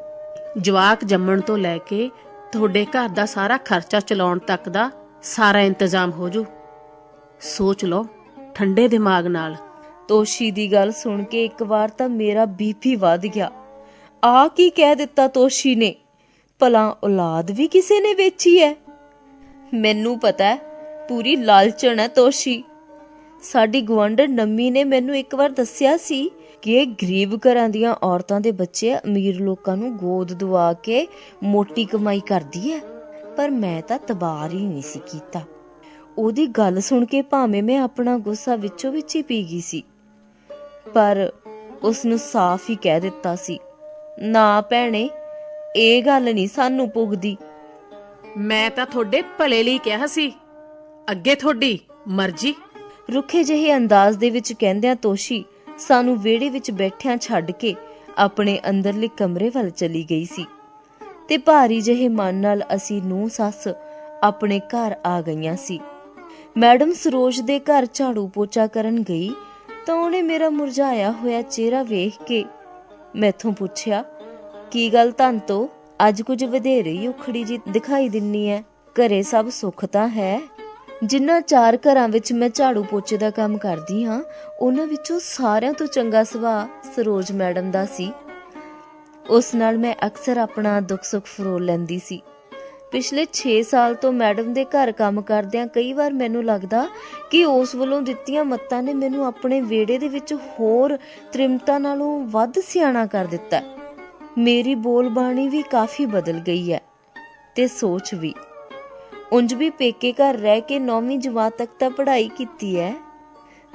ਜਵਾਕ ਜੰਮਣ ਤੋਂ ਲੈ ਕੇ ਤੁਹਾਡੇ ਘਰ ਦਾ ਸਾਰਾ ਖਰਚਾ ਚਲਾਉਣ ਤੱਕ ਦਾ ਸਾਰਾ ਇੰਤਜ਼ਾਮ ਹੋ ਜੂ। ਸੋਚ ਲਓ, ਠੰਡੇ ਦਿਮਾਗ ਨਾਲ। ਤੋਸ਼ੀ ਦੀ ਗੱਲ ਸੁਣ ਕੇ ਇੱਕ ਵਾਰ ਤਾਂ ਮੇਰਾ ਬੀਪੀ ਵੱਧ ਗਿਆ। ਆ ਕੀ ਕਹਿ ਦਿੱਤਾ ਤੋਸ਼ੀ ਨੇ? ਭਲਾ ਔਲਾਦ ਵੀ ਕਿਸੇ ਨੇ ਵੇਚੀ ਹੈ? ਮੈਨੂੰ ਪਤਾ ਪੂਰੀ ਲਾਲਚਣ ਹੈ ਤੋਸ਼ੀ। ਸਾਡੀ ਗਵੰਡਰ ਨੰਮੀ ਨੇ ਮੈਨੂੰ ਇੱਕ ਵਾਰ ਦੱਸਿਆ ਸੀ ਕਿ ਇਹ ਗਰੀਬ ਘਰਾਂ ਦੀਆਂ ਔਰਤਾਂ ਦੇ ਬੱਚੇ ਅਮੀਰ ਲੋਕਾਂ ਨੂੰ ਗੋਦ ਦਵਾ ਕੇ ਮੋਟੀ ਕਮਾਈ ਕਰਦੀ ਹੈ, ਪਰ ਮੈਂ ਤਾਂ ਤਬਾਰ ਹੀ ਨਹੀਂ ਸੀ ਕੀਤਾ। ਉਹਦੀ ਗੱਲ ਸੁਣ ਕੇ ਭਾਵੇਂ ਮੈਂ ਆਪਣਾ ਗੁੱਸਾ ਵਿੱਚੋਂ ਵਿੱਚ ਹੀ ਪੀ ਗਈ ਸੀ, ਪਰ ਉਸ ਨੂੰ ਸਾਫ਼ ਹੀ ਕਹਿ ਦਿੱਤਾ ਸੀ, ਨਾ ਭੈਣੇ, ਇਹ ਗੱਲ ਨਹੀਂ ਸਾਨੂੰ ਪੁੱਗਦੀ ਮੈਂ ਤਾਂ ਤੁਹਾਡੇ ਭਲੇ ਲਈ ਕਿਹਾ ਸੀ। ਅੱਗੇ ਤੁਹਾਡੀ ਮਰਜ਼ੀ। ਰੁੱਖੇ ਜਿਹੇ ਅੰਦਾਜ਼ ਦੇ ਵਿੱਚ ਕਹਿੰਦਿਆਂ ਤੋਸ਼ੀ ਸਾਨੂੰ ਵਿਹੜੇ ਵਿੱਚ ਬੈਠਿਆਂ ਛੱਡ ਕੇ ਆਪਣੇ ਅੰਦਰਲੇ ਕਮਰੇ ਵੱਲ ਚਲੀ ਗਈ ਸੀ। ਤੇ ਭਾਰੀ ਜਿਹੇ ਮਨ ਨਾਲ ਅਸੀਂ ਨੂੰ ਸੱਸ ਆਪਣੇ ਘਰ ਆ ਗਈਆਂ ਸੀ। ਮੈਡਮ ਸਰੋਜ ਦੇ ਘਰ ਝਾੜੂ ਪੋਚਾ ਕਰਨ ਗਈ ਤਾਂ ਉਹਨੇ ਮੇਰਾ ਮੁਰਝਾਇਆ ਹੋਇਆ ਚਿਹਰਾ ਵੇਖ ਕੇ ਮੈਥੋਂ ਪੁੱਛਿਆ, ਕੀ ਗੱਲ ਧੰਤੋ ਅੱਜ ਕੁਝ ਵਧੇਰੇ ਹੀ ਉਖੜੀ ਜੀ ਦਿਖਾਈ ਦਿੰਨੀ ਐ। ਘਰੇ ਸਭ ਸੁੱਖ ਤਾਂ ਹੈ। ਜਿੰਨਾ ਚਾਰ ਘਰਾਂ ਵਿੱਚ ਮੈਂ ਝਾੜੂ ਪੋਚੇ ਦਾ ਕੰਮ ਕਰਦੀ ਹਾਂ, ਉਹਨਾਂ ਵਿੱਚੋਂ ਸਾਰਿਆਂ ਤੋਂ ਚੰਗਾ ਸੁਭਾਅ ਸਰੋਜ ਮੈਡਮ ਦਾ ਸੀ। ਉਸ ਨਾਲ ਮੈਂ ਅਕਸਰ ਆਪਣਾ ਦੁੱਖ ਸੁੱਖ ਫਰੋਲ ਲੈਂਦੀ ਸੀ। ਪਿਛਲੇ 6 ਸਾਲ ਤੋਂ ਮੈਡਮ ਦੇ ਘਰ ਕੰਮ ਕਰਦਿਆਂ ਕਈ ਵਾਰ ਮੈਨੂੰ ਲੱਗਦਾ ਕਿ ਉਸ ਵੱਲੋਂ ਦਿੱਤੀਆਂ ਮੱਤਾਂ ਨੇ ਮੈਨੂੰ ਆਪਣੇ ਵਿਹੜੇ ਦੇ ਵਿੱਚ ਹੋਰ ਤ੍ਰਿਮਤਾ ਨਾਲੋਂ ਵੱਧ ਸਿਆਣਾ ਕਰ ਦਿੱਤਾ। ਹੈ। ਮੇਰੀ ਬੋਲਬਾਣੀ ਵੀ ਕਾਫੀ ਬਦਲ ਗਈ ਹੈ ਤੇ ਸੋਚ ਵੀ। ਉਂਝ ਵੀ ਪੇਕੇ ਘਰ ਰਹਿ ਕੇ 9ਵੀਂ ਜਮਾਤ ਤੱਕ ਤਾਂ ਪੜ੍ਹਾਈ ਕੀਤੀ ਹੈ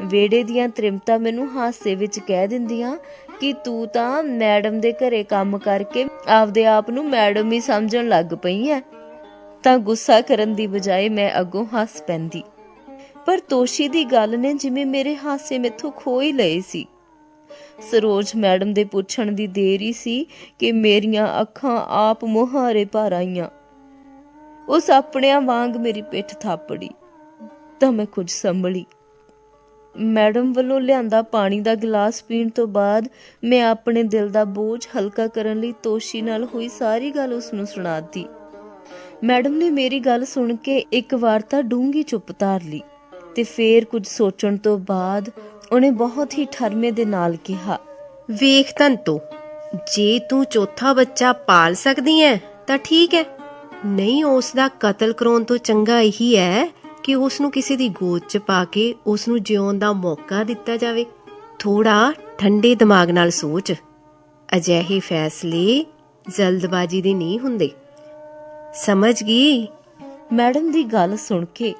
ਵੇੜੇ ਦੀਆਂ ਤ੍ਰਿਮਤਾ ਮੈਨੂੰ ਹਾਸੇ ਵਿੱਚ ਕਹਿ ਦਿੰਦੀਆਂ ਕਿ ਤੂੰ ਤਾਂ ਮੈਡਮ ਦੇ ਘਰੇ ਕੰਮ ਕਰਕੇ ਆਪਦੇ ਆਪ ਨੂੰ ਮੈਡਮ ਹੀ ਸਮਝਣ ਲੱਗ ਪਈ ਐ। ਤਾਂ ਗੁੱਸਾ ਕਰਨ ਦੀ ਬਜਾਏ ਮੈਂ ਅੱਗੋਂ ਹੱਸ ਪੈਂਦੀ। ਪਰ ਤੋਸ਼ੀ ਦੀ ਗੱਲ ਨੇ ਜਿਵੇਂ ਮੇਰੇ ਹਾਸੇ ਮੈਥੋਂ ਖੋ ਹੀ ਲਏ ਸੀ। ਸਰੋਜ ਮੈਡਮ ਦੇ ਪੁੱਛਣ ਦੀ ਦੇਰ ਹੀ ਸੀ ਕਿ ਮੇਰੀਆਂ ਅੱਖਾਂ ਆਪ ਮੁਹਾਰੇ ਭਰ ਆਈਆਂ। ਉਸ ਆਪਣਿਆਂ ਵਾਂਗ ਮੇਰੀ ਪਿੱਠ ਥਾਪੜੀ, ਤਾਂ ਮੈਂ ਕੁਝ ਸੰਭਲੀ। ਮੈਡਮ ਵੱਲੋਂ ਲਿਆਂਦਾ ਪਾਣੀ ਦਾ ਗਲਾਸ ਪੀਣ ਤੋਂ ਬਾਅਦ ਮੈਂ ਆਪਣੇ ਦਿਲ ਦਾ ਬੋਝ ਹਲਕਾ ਕਰਨ ਲਈ ਤੋਸ਼ੀ ਨਾਲ ਹੋਈ ਸਾਰੀ ਗੱਲ ਉਸ ਨੂੰ ਸੁਣਾਤੀ ਮੈਡਮ ਨੇ ਮੇਰੀ ਗੱਲ ਸੁਣ ਕੇ ਇੱਕ ਵਾਰ ਤਾਂ ਡੂੰਗੀ ਚੁੱਪ ਧਾਰ ਲਈ ਤੇ ਫੇਰ ਕੁਝ ਸੋਚਣ ਤੋਂ ਬਾਅਦ ਉਹਨੇ ਬਹੁਤ ਹੀ ਠਰਮੇ ਦੇ ਨਾਲ ਕਿਹਾ, ਵੇਖ ਤੰਤੋ, ਜੇ ਤੂੰ ਚੌਥਾ ਬੱਚਾ ਪਾਲ ਸਕਦੀ ਐ, ਤਾਂ ਠੀਕ ਐ। ਨਹੀਂ, ਉਸ ਦਾ ਕਤਲ ਕਰਾਉਣ ਤੋਂ ਚੰਗਾ ਇਹੀ ਹੈ ਕਿ ਉਸ ਨੂੰ ਕਿਸੇ ਦੀ ਗੋਦ 'ਚ ਪਾ ਕੇ ਉਸ ਨੂੰ ਜਿਉਣ ਦਾ ਮੌਕਾ ਦਿੱਤਾ ਜਾਵੇ। ਥੋੜਾ ਠੰਡੇ ਦਿਮਾਗ ਨਾਲ ਸੋਚ। ਅਜਿਹੇ ਫੈਸਲੇ ਜਲਦਬਾਜ਼ੀ ਦੇ ਨਹੀਂ ਹੁੰਦੇ। ਸਮਝ ਗਈ? ਮੈਡਮ ਦੀ ਗੱਲ ਸੁਣ ਕੇ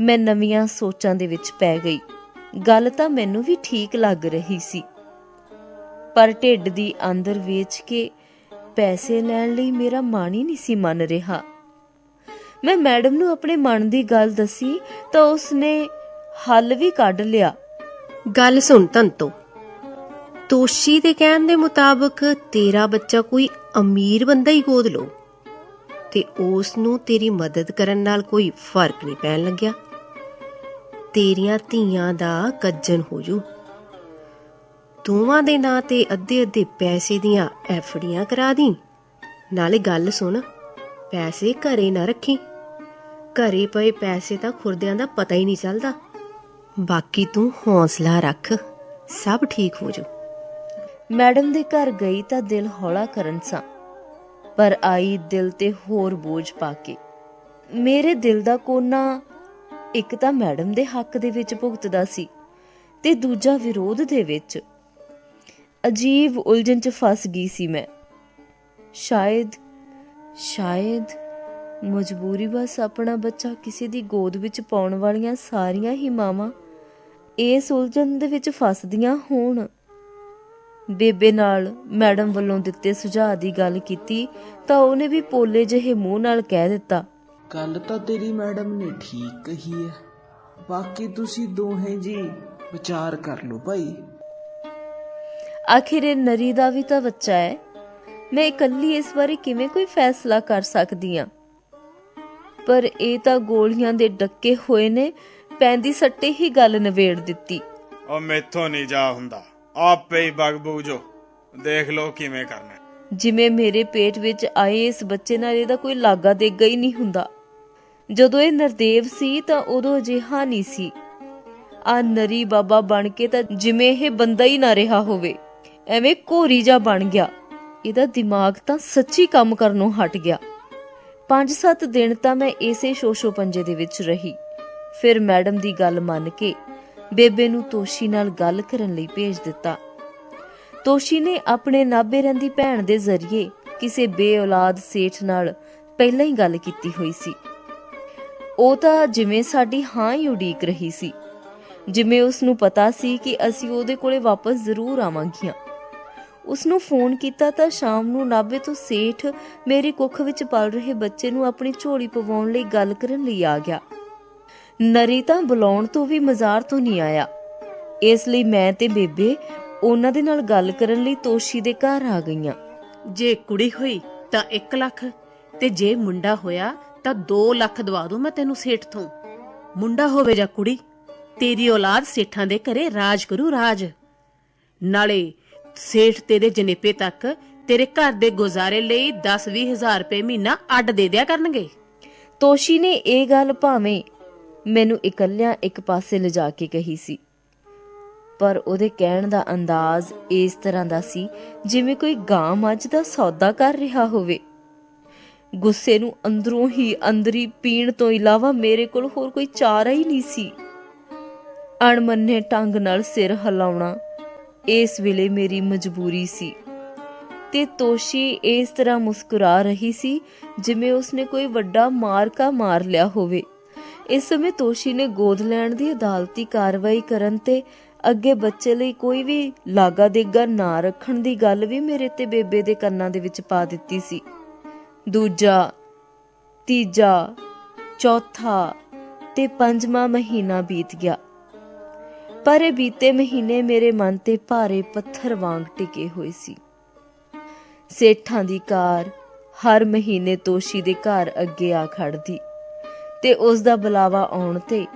ਮੈਂ ਨਵੀਆਂ ਸੋਚਾਂ ਦੇ ਵਿੱਚ ਪੈ ਗਈ। ਗੱਲ ਤਾਂ ਮੈਨੂੰ ਵੀ ਠੀਕ ਲੱਗ ਰਹੀ ਸੀ। ਪਰ ਢਿੱਡ ਦੀ ਅੰਦਰ ਵੇਚ ਕੇ ਪੈਸੇ ਲੈਣ ਲਈ ਮੇਰਾ ਮਨ ਹੀ ਨਹੀਂ ਸੀ ਮੰਨ ਰਿਹਾ। ਮੈਂ ਮੈਡਮ ਨੂੰ ਆਪਣੇ ਮਨ ਦੀ ਗੱਲ ਦੱਸੀ ਤਾਂ ਉਸਨੇ ਹੱਲ ਵੀ ਕੱਢ ਲਿਆ। ਗੱਲ ਸੁਣ ਤੰਤੋ। ਤੋਸ਼ੀ ਦੇ ਕਹਿਣ ਦੇ ਮੁਤਾਬਕ ਤੇਰਾ ਬੱਚਾ ਕੋਈ ਅਮੀਰ ਬੰਦਾ ਹੀ ਗੋਦ ਲਓ। ਤੇ ਉਸ ਨੂੰ ਤੇਰੀ ਮਦਦ ਕਰਨ ਨਾਲ ਕੋਈ ਫ਼ਰਕ ਨਹੀਂ ਪੈਣ ਲੱਗਿਆ। ਤੇਰੀਆਂ ਧੀਆਂ ਦਾ ਕੱਜਨ ਹੋ ਜੂ ਦੋਵਾਂ ਦੇ ਨਾਂ ਤੇ ਅੱਧੇ ਅੱਧੇ ਪੈਸੇ ਦੀਆਂ ਐਫਡੀਆਂ ਕਰਾ ਦੀ। ਨਾਲੇ ਗੱਲ ਸੁਣ, ਪੈਸੇ ਘਰੇ ਨਾ ਰੱਖੀ। ਘਰੇ ਪਏ ਪੈਸੇ ਤਾਂ ਖੁਰਦਿਆਂ ਦਾ ਪਤਾ ਹੀ ਨਹੀਂ ਚੱਲਦਾ। ਬਾਕੀ ਤੂੰ ਹੌਸਲਾ ਰੱਖ, ਸਭ ਠੀਕ ਹੋ ਜੂ ਮੈਡਮ ਦੇ ਘਰ ਗਈ ਤਾਂ ਦਿਲ ਹੌਲਾ ਕਰਨ ਸਾਂ, ਪਰ ਆਈ ਦਿਲ ਤੇ ਹੋਰ ਬੋਝ ਪਾ ਕੇ। ਮੇਰੇ ਦਿਲ ਦਾ ਕੋਨਾ ਇੱਕ ਤਾਂ ਮੈਡਮ ਦੇ ਹੱਕ ਦੇ ਵਿੱਚ ਭੁਗਤਦਾ ਸੀ ਤੇ ਦੂਜਾ ਵਿਰੋਧ ਦੇ ਵਿੱਚ। ਅਜੀਬ ਉਲਝਣ 'ਚ ਫਸ ਗਈ ਸੀ ਮੈਂ। ਸ਼ਾਇਦ ਸ਼ਾਇਦ ਮਜਬੂਰੀ ਬਸ ਆਪਣਾ ਬੱਚਾ ਕਿਸੇ ਦੀ ਗੋਦ ਵਿੱਚ ਪਾਉਣ ਵਾਲੀਆਂ ਸਾਰੀਆਂ ਹੀ ਮਾਵਾਂ ਇਸ ਉਲਝਣ ਦੇ ਵਿੱਚ ਫਸਦੀਆਂ ਹੋਣ। ਬੇਬੇ ਨਾਲ ਮੈਡਮ ਵੱਲੋਂ ਦਿੱਤੇ ਸੁਝਾਅ ਦੀ ਗੱਲ ਕੀਤੀ ਤਾਂ ਉਹਨੇ ਵੀ ਪੋਲੇ ਜਿਹੇ ਮੂੰਹ ਨਾਲ ਕਹਿ ਦਿੱਤਾ ਗੱਲ ਤਾਂ ਤੇਰੀ ਮੈਡਮ ਨੇ ਠੀਕ ਕਹੀ ਹੈ ਬਾਕੀ ਤੁਸੀਂ ਦੋਹੇ ਜੀ ਵਿਚਾਰ ਕਰ ਲਓ ਭਾਈ। ਆਖਿਰ ਇਹ ਨਰੀ ਦਾ ਵੀ ਤਾਂ ਬੱਚਾ ਹੈ ਮੈਂ ਇਕੱਲੀ ਇਸ ਬਾਰੇ ਕਿਵੇਂ ਕੋਈ ਫੈਸਲਾ ਕਰ ਸਕਦੀ ਆ? ਪਰ ਇਹ ਤਾਂ ਗੋਲੀਆਂ ਦੇ ਡੱਕੇ ਹੋਏ ਨੇ ਪੈਂਦੀ ਸੱਟੇ ਹੀ ਗੱਲ ਨਵੇੜ ਦਿੱਤੀ। ਉਹ ਮੈਥੋਂ ਨਹੀਂ ਜਾ ਹੁੰਦਾ। ਆਪੇ ਹੀ ਬਗ ਜੋ ਦੇਖ ਲਓ ਕਿਵੇਂ ਕਰਨਾ। ਜਿਵੇਂ ਮੇਰੇ ਪੇਟ ਵਿੱਚ ਆਏ ਇਸ ਬੱਚੇ ਨਾਲ ਇਹਦਾ ਕੋਈ ਲਾਗਾ ਦੇਗਾ ਹੀ ਨਹੀਂ ਹੁੰਦਾ। ਜਦੋਂ ਇਹ ਨਰਦੇਵ ਸੀ ਤਾਂ ਉਦੋਂ ਅਜਿਹਾ ਨਹੀਂ ਸੀ। ਆ ਨਰੀ ਬਾਬਾ ਬਣ ਕੇ ਤਾਂ ਜਿਵੇਂ ਇਹ ਬੰਦਾ ਹੀ ਨਾ ਰਿਹਾ ਹੋਵੇ, ਐਵੇਂ ਘੋਰੀ ਜਾ ਬਣ ਗਿਆ। ਇਹਦਾ ਦਿਮਾਗ ਤਾਂ ਸੱਚੀ ਕੰਮ ਕਰਨੋਂ ਹਟ ਗਿਆ। 5-7 ਦਿਨ ਤਾਂ ਮੈਂ ਇਸੇ ਸ਼ੋਸ਼ੋ ਪੰਜੇ ਦੇ ਵਿੱਚ ਰਹੀ। ਫਿਰ ਮੈਡਮ ਦੀ ਗੱਲ ਮੰਨ ਕੇ ਬੇਬੇ ਨੂੰ ਤੋਸ਼ੀ ਨਾਲ ਗੱਲ ਕਰਨ ਲਈ ਭੇਜ ਦਿੱਤਾ। ਤੋਸ਼ੀ ਨੇ ਆਪਣੇ ਨਾਭੇ ਰਹਿੰਦੀ ਭੈਣ ਦੇ ਜ਼ਰੀਏ ਕਿਸੇ ਬੇਔਲਾਦ ਸੇਠ ਨਾਲ ਪਹਿਲਾਂ ਹੀ ਗੱਲ ਕੀਤੀ ਹੋਈ ਸੀ। ਉਹ ਤਾਂ ਜਿਵੇਂ ਸਾਡੀ ਹਾਂ ਹੀ ਉਡੀਕ ਰਹੀ ਸੀ। ਜਿਵੇਂ ਉਸ ਨੂੰ ਪਤਾ ਸੀ ਕਿ ਅਸੀਂ ਉਹਦੇ ਕੋਲੇ ਵਾਪਸ ਜ਼ਰੂਰ ਆਵਾਂਗੀਆਂ। ਉਸ ਨੂੰ ਫੋਨ ਕੀਤਾ ਤਾਂ ਸ਼ਾਮ ਨੂੰ ਨਾਭੇ ਤੋਂ ਸੇਠ ਮੇਰੀ ਕੁੱਖ ਵਿੱਚ ਪਲ ਰਹੇ ਬੱਚੇ ਨੂੰ ਆਪਣੀ ਝੋਲੀ ਪਵਾਉਣ ਲਈ ਗੱਲ ਕਰਨ ਲਈ ਆ ਗਿਆ। ਨਰੀ ਤਾਂ ਬੁਲਾਉਣ ਤੋਂ ਵੀ ਮਜ਼ਾਰ ਤੋਂ ਨਹੀਂ ਆਇਆ। ਇਸ ਲਈ ਮੈਂ ਤੇ ਬੇਬੇ ਉਹਨਾਂ ਦੇ ਨਾਲ ਗੱਲ ਕਰਨ ਲਈ ਤੋਸ਼ੀ ਦੇ ਘਰ ਆ ਗਈਆਂ। ਜੇ ਕੁੜੀ ਹੋਈ ਤਾਂ 1 ਲੱਖ ਤੇ ਜੇ ਮੁੰਡਾ ਹੋਇਆ ਤਾਂ 2 ਲੱਖ ਦਵਾ ਦੂੰ ਮੈਂ ਤੈਨੂੰ ਸੇਠ ਤੋਂ। ਮੁੰਡਾ ਹੋਵੇ ਜਾਂ ਕੁੜੀ, ਤੇਰੀ ਔਲਾਦ ਸੇਠਾਂ ਦੇ ਘਰੇ ਰਾਜ ਕਰੂ ਰਾਜ। ਨਾਲੇ ਸੇਠ ਤੇਰੇ ਜਨੇਪੇ ਤੱਕ ਤੇਰੇ ਘਰ ਦੇ ਗੁਜ਼ਾਰੇ ਲਈ 10-20 ਰੁਪਏ ਮਹੀਨਾ ਅੱਡ ਦੇ ਦਿਆ ਕਰਨਗੇ। ਤੋਸ਼ੀ ਨੇ ਇਹ ਗੱਲ ਭਾਵੇਂ ਮੈਨੂੰ ਇਕੱਲਿਆਂ ਇੱਕ ਪਾਸੇ ਲਿਜਾ ਕੇ ਕਹੀ ਸੀ, ਪਰ ਉਹਦੇ ਕਹਿਣ ਦਾ ਅੰਦਾਜ਼ ਇਸ ਤਰ੍ਹਾਂ ਦਾ ਸੀ ਜਿਵੇਂ ਕੋਈ ਗਾਂ ਮੱਝ ਦਾ ਸੌਦਾ ਕਰ ਰਿਹਾ ਹੋਵੇ। ਗੁੱਸੇ ਨੂੰ ਅੰਦਰੋਂ ਹੀ ਅੰਦਰੀ ਪੀਣ ਤੋਂ ਇਲਾਵਾ ਮੇਰੇ ਕੋਲ ਹੋਰ ਕੋਈ ਚਾਰਾ ਹੀ ਨਹੀਂ ਸੀ। ਅਣਮੰਨੇ ਢੰਗ ਨਾਲ ਸਿਰ ਹਿਲਾਉਣਾ ਇਸ ਵੇਲੇ ਮੇਰੀ ਮਜਬੂਰੀ ਸੀ ਤੇ ਤੋਸ਼ੀ ਇਸ ਤਰ੍ਹਾਂ ਮੁਸਕਰਾ ਰਹੀ ਸੀ ਜਿਵੇਂ ਉਸਨੇ ਕੋਈ ਵੱਡਾ ਮਾਰਕਾ ਮਾਰ ਲਿਆ ਹੋਵੇ। ਇਸ ਸਮੇਂ ਤੋਸ਼ੀ ਨੇ ਗੋਦ ਲੈਣ ਦੀ ਅਦਾਲਤੀ ਕਾਰਵਾਈ ਕਰਨ ਤੇ ਅੱਗੇ ਬੱਚੇ ਲਈ ਕੋਈ ਵੀ ਲਾਗਾ ਦੇਗਾ ਨਾ ਰੱਖਣ ਦੀ ਗੱਲ ਵੀ ਮੇਰੇ ਤੇ ਬੇਬੇ ਦੇ ਕੰਨਾਂ ਦੇ ਵਿੱਚ ਪਾ ਦਿੱਤੀ ਸੀ। ਦੂਜਾ, ਤੀਜਾ, ਚੌਥਾ ਤੇ ਪੰਜਵਾਂ ਮਹੀਨਾ ਬੀਤ ਗਿਆ। ਪਰ ਇਹ ਬੀਤੇ ਮਹੀਨੇ ਮੇਰੇ ਮਨ ਤੇ ਭਾਰੇ ਪੱਥਰ ਵਾਂਗ ਟਿਕੇ ਹੋਏ ਸੀ। ਸੇਠਾਂ ਦੀ ਕਾਰ ਹਰ ਮਹੀਨੇ ਤੋਸ਼ੀ ਦੇ ਘਰ ਅੱਗੇ ਆ ਖੜਦੀ ਤੇ ਉਸ ਦਾ ਬੁਲਾਵਾ ਆਉਣ ਤੇ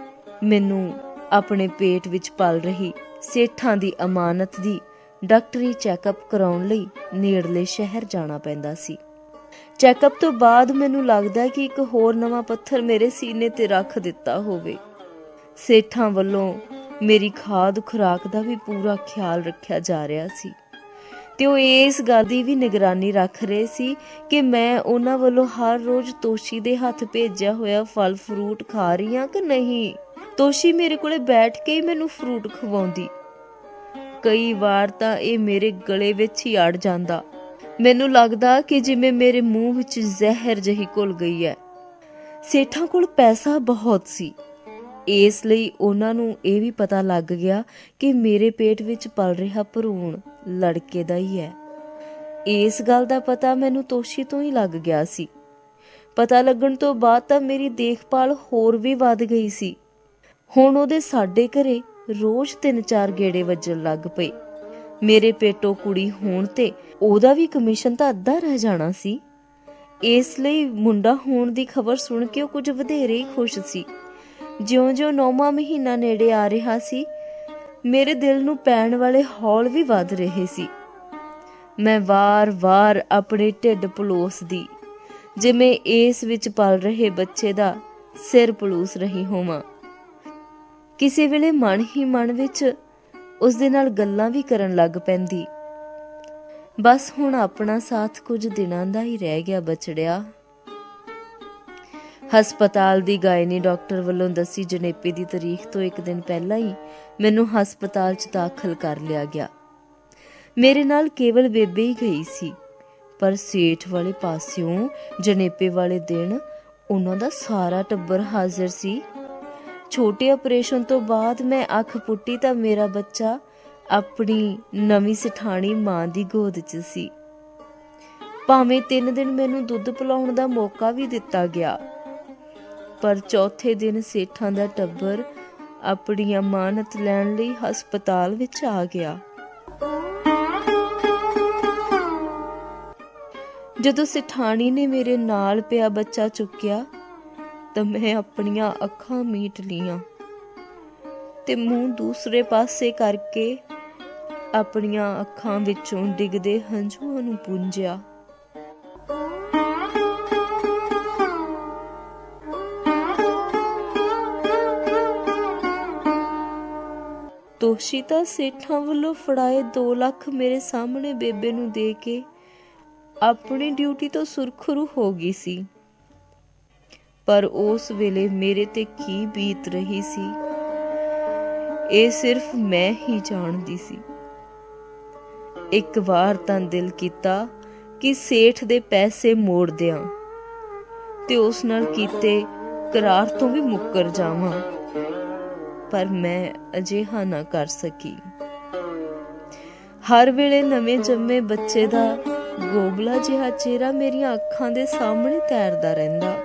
ਮੈਨੂੰ ਆਪਣੇ ਪੇਟ ਵਿੱਚ ਪਲ ਰਹੀ ਸੇਠਾਂ ਦੀ ਅਮਾਨਤ ਦੀ ਡਾਕਟਰੀ ਚੈੱਕਅਪ ਕਰਾਉਣ ਲਈ ਨੇੜਲੇ ਸ਼ਹਿਰ ਜਾਣਾ ਪੈਂਦਾ ਸੀ। ਚੈੱਕਅਪ ਤੋਂ ਬਾਅਦ ਮੈਨੂੰ ਲੱਗਦਾ ਕਿ ਇੱਕ ਹੋਰ ਨਵਾਂ ਪੱਥਰ ਮੇਰੇ ਸੀਨੇ ਤੇ ਰੱਖ ਦਿੱਤਾ ਹੋਵੇ। ਸੇਠਾਂ ਵੱਲੋਂ ਮੇਰੀ ਖਾਦ ਖੁਰਾਕ ਦਾ ਵੀ ਪੂਰਾ ਖਿਆਲ ਰੱਖਿਆ ਜਾ ਰਿਹਾ ਸੀ। ਤੇ ਉਹ ਇਸ ਗੱਲ ਦੀ ਵੀ ਨਿਗਰਾਨੀ ਰੱਖ ਰਹੇ ਸੀ ਕਿ ਮੈਂ ਉਹਨਾਂ ਵੱਲੋਂ ਹਰ ਰੋਜ਼ ਤੋਸ਼ੀ ਦੇ ਹੱਥ ਭੇਜਿਆ ਹੋਇਆ ਫਲ ਫਰੂਟ ਖਾ ਰਹੀ ਹਾਂ ਕਿ ਨਹੀਂ? ਤੋਸ਼ੀ ਮੇਰੇ ਕੋਲੇ ਬੈਠ ਕੇ ਹੀ ਮੈਨੂੰ ਫਰੂਟ ਖਵਾਉਂਦੀ। ਕਈ ਵਾਰ ਤਾਂ ਇਹ ਮੇਰੇ ਗਲੇ ਵਿੱਚ ਹੀ ਅੜ ਜਾਂਦਾ। ਮੈਨੂੰ ਲੱਗਦਾ ਕਿ ਜਿਵੇਂ ਮੇਰੇ ਮੂੰਹ ਵਿੱਚ ਜ਼ਹਿਰ ਜਹੀ ਘੁਲ ਗਈ ਹੈ। ਸੇਠਾਂ ਕੋਲ ਪੈਸਾ ਬਹੁਤ ਸੀ। ਇਸ ਲਈ ਉਹਨਾਂ ਨੂੰ ਇਹ ਵੀ ਪਤਾ ਲੱਗ ਗਿਆ ਕਿ ਮੇਰੇ ਪੇਟ ਵਿੱਚ ਪਲ ਰਿਹਾ ਭਰੂਣ ਲੜਕੇ ਦਾ ਹੀ ਹੈ। ਇਸ ਗੱਲ ਦਾ ਪਤਾ ਮੈਨੂੰ ਤੋਸ਼ੀ ਤੋਂ ਹੀ ਲੱਗ ਗਿਆ ਸੀ। ਪਤਾ ਲੱਗਣ ਤੋਂ ਬਾਅਦ ਤਾਂ ਮੇਰੀ ਦੇਖਭਾਲ ਹੋਰ ਵੀ ਵੱਧ ਗਈ ਸੀ। ਹੁਣ ਉਹਦੇ ਸਾਡੇ ਘਰੇ ਰੋਜ਼ ਤਿੰਨ ਚਾਰ ਗੇੜੇ ਵੱਜਣ ਲੱਗ ਪਏ। ਮੇਰੇ ਪੇਟੋਂ ਕੁੜੀ ਹੋਣ ਤੇ ਉਹਦਾ ਵੀ ਕਮਿਸ਼ਨ ਤਾਂ ਅੱਧਾ ਰਹਿ ਜਾਣਾ ਸੀ। ਇਸ ਲਈ ਮੁੰਡਾ ਹੋਣ ਦੀ ਖਬਰ ਸੁਣ ਕੇ ਉਹ ਕੁਝ ਵਧੇਰੇ ਹੀ ਖੁਸ਼ ਸੀ। ਜਿਉਂ-ਜਿਉਂ ਨੌਵਾਂ ਮਹੀਨਾ ਨੇੜੇ ਆ ਰਿਹਾ ਸੀ, ਮੇਰੇ ਦਿਲ ਨੂੰ ਪੈਣ ਵਾਲੇ ਹੌਲ ਵੀ ਵੱਧ ਰਹੇ ਸੀ। ਮੈਂ ਵਾਰ-ਵਾਰ ਆਪਣੇ ਢਿੱਡ ਪਲੋਸਦੀ, ਜਿਵੇਂ ਇਸ ਵਿੱਚ ਪਲ ਰਹੇ ਬੱਚੇ ਦਾ ਸਿਰ ਪਲੂਸ ਰਹੀ ਹੋਵਾਂ। ਕਿਸੇ ਵੇਲੇ ਮਨ ਹੀ ਮਨ ਵਿੱਚ ਉਸ ਦੇ ਨਾਲ ਗੱਲਾਂ ਵੀ ਕਰਨ ਲੱਗ ਪੈਂਦੀ। ਬਸ ਹੁਣ ਆਪਣਾ ਸਾਥ ਕੁਝ ਦਿਨਾਂ ਦਾ ਹੀ ਰਹਿ ਗਿਆ ਬਚੜਿਆ। ਹਸਪਤਾਲ ਦੀ ਗਾਇਨੀ ਡਾਕਟਰ ਵੱਲੋਂ ਦੱਸੀ ਜਨੇਪੇ ਦੀ ਤਾਰੀਖ ਤੋਂ ਇੱਕ ਦਿਨ ਪਹਿਲਾਂ ਹੀ ਮੈਨੂੰ ਹਸਪਤਾਲ 'ਚ ਦਾਖਲ ਕਰ ਲਿਆ ਗਿਆ। ਮੇਰੇ ਨਾਲ ਕੇਵਲ ਬੇਬੇ ਹੀ ਗਈ ਸੀ, ਪਰ ਸੇਠ ਵਾਲੇ ਪਾਸਿਓਂ ਜਨੇਪੇ ਵਾਲੇ ਦਿਨ ਉਹਨਾਂ ਦਾ ਸਾਰਾ ਟੱਬਰ ਹਾਜ਼ਰ ਸੀ। ਛੋਟੇ ਆਪਰੇਸ਼ਨ ਤੋਂ ਬਾਅਦ ਮੈਂ ਅੱਖ ਪੁੱਟੀ ਤਾਂ ਮੇਰਾ ਬੱਚਾ ਆਪਣੀ ਨਵੀਂ ਸਿਠਾਣੀ ਮਾਂ ਦੀ ਗੋਦ 'ਚ ਸੀ। ਭਾਵੇਂ 3 ਦਿਨ ਮੈਨੂੰ ਦੁੱਧ ਪਿਲਾਉਣ ਦਾ ਮੌਕਾ ਵੀ ਦਿੱਤਾ ਗਿਆ, ਪਰ ਚੌਥੇ ਦਿਨ ਸੇਠਾਂ ਦਾ ਟੱਬਰ ਆਪਣੀ ਅਮਾਨਤ ਲੈਣ ਲਈ ਹਸਪਤਾਲ ਵਿੱਚ ਆ ਗਿਆ। ਜਦੋਂ ਸਿਠਾਣੀ ਨੇ ਮੇਰੇ ਨਾਲ ਪਿਆ ਬੱਚਾ ਚੁੱਕਿਆ ਤਾਂ ਮੈਂ ਆਪਣੀਆਂ ਅੱਖਾਂ ਮੀਟ ਲੀਆਂ ਤੇ ਮੂੰਹ ਦੂਸਰੇ ਪਾਸੇ ਕਰਕੇ ਆਪਣੀਆਂ ਅੱਖਾਂ ਵਿੱਚੋਂ ਡਿੱਗਦੇ ਹੰਝੂਆਂ ਨੂੰ ਪੂੰਝਿਆ। ਤੋਸ਼ੀਤਾ ਸੇਠਾਂ ਵੱਲੋਂ ਫੜਾਏ 2 ਲੱਖ ਮੇਰੇ ਸਾਹਮਣੇ ਬੇਬੇ ਨੂੰ ਦੇ ਕੇ ਆਪਣੀ ਡਿਊਟੀ ਤੋਂ ਸੁਰਖਰੂ ਹੋ ਗਈ ਸੀ। ਪਰ ਉਸ ਵੇਲੇ ਮੇਰੇ ਤੇ ਕੀ ਬੀਤ ਰਹੀ ਸੀ? ਇਹ ਸਿਰਫ ਮੈਂ ਹੀ ਜਾਣਦੀ ਸੀ। ਇੱਕ ਵਾਰ ਤਾਂ ਦਿਲ ਕੀਤਾ ਕਿ ਸੇਠ ਦੇ ਪੈਸੇ ਮੋੜ ਦਿਆਂ ਤੇ ਉਸ ਨਾਲ ਕੀਤੇ ਕਰਾਰ ਤੋਂ ਵੀ ਮੁੱਕਰ ਜਾਵਾਂ। ਪਰ ਮੈਂ ਅਜਿਹਾ ਨਾ ਕਰ ਸਕੀ। ਹਰ ਵੇਲੇ ਨਵੇਂ ਜੰਮੇ ਬੱਚੇ ਦਾ ਗੋਬਲਾ ਜਿਹਾ ਚਿਹਰਾ ਮੇਰੀਆਂ ਅੱਖਾਂ ਦੇ ਸਾਹਮਣੇ ਤੈਰਦਾ ਰਹਿੰਦਾ।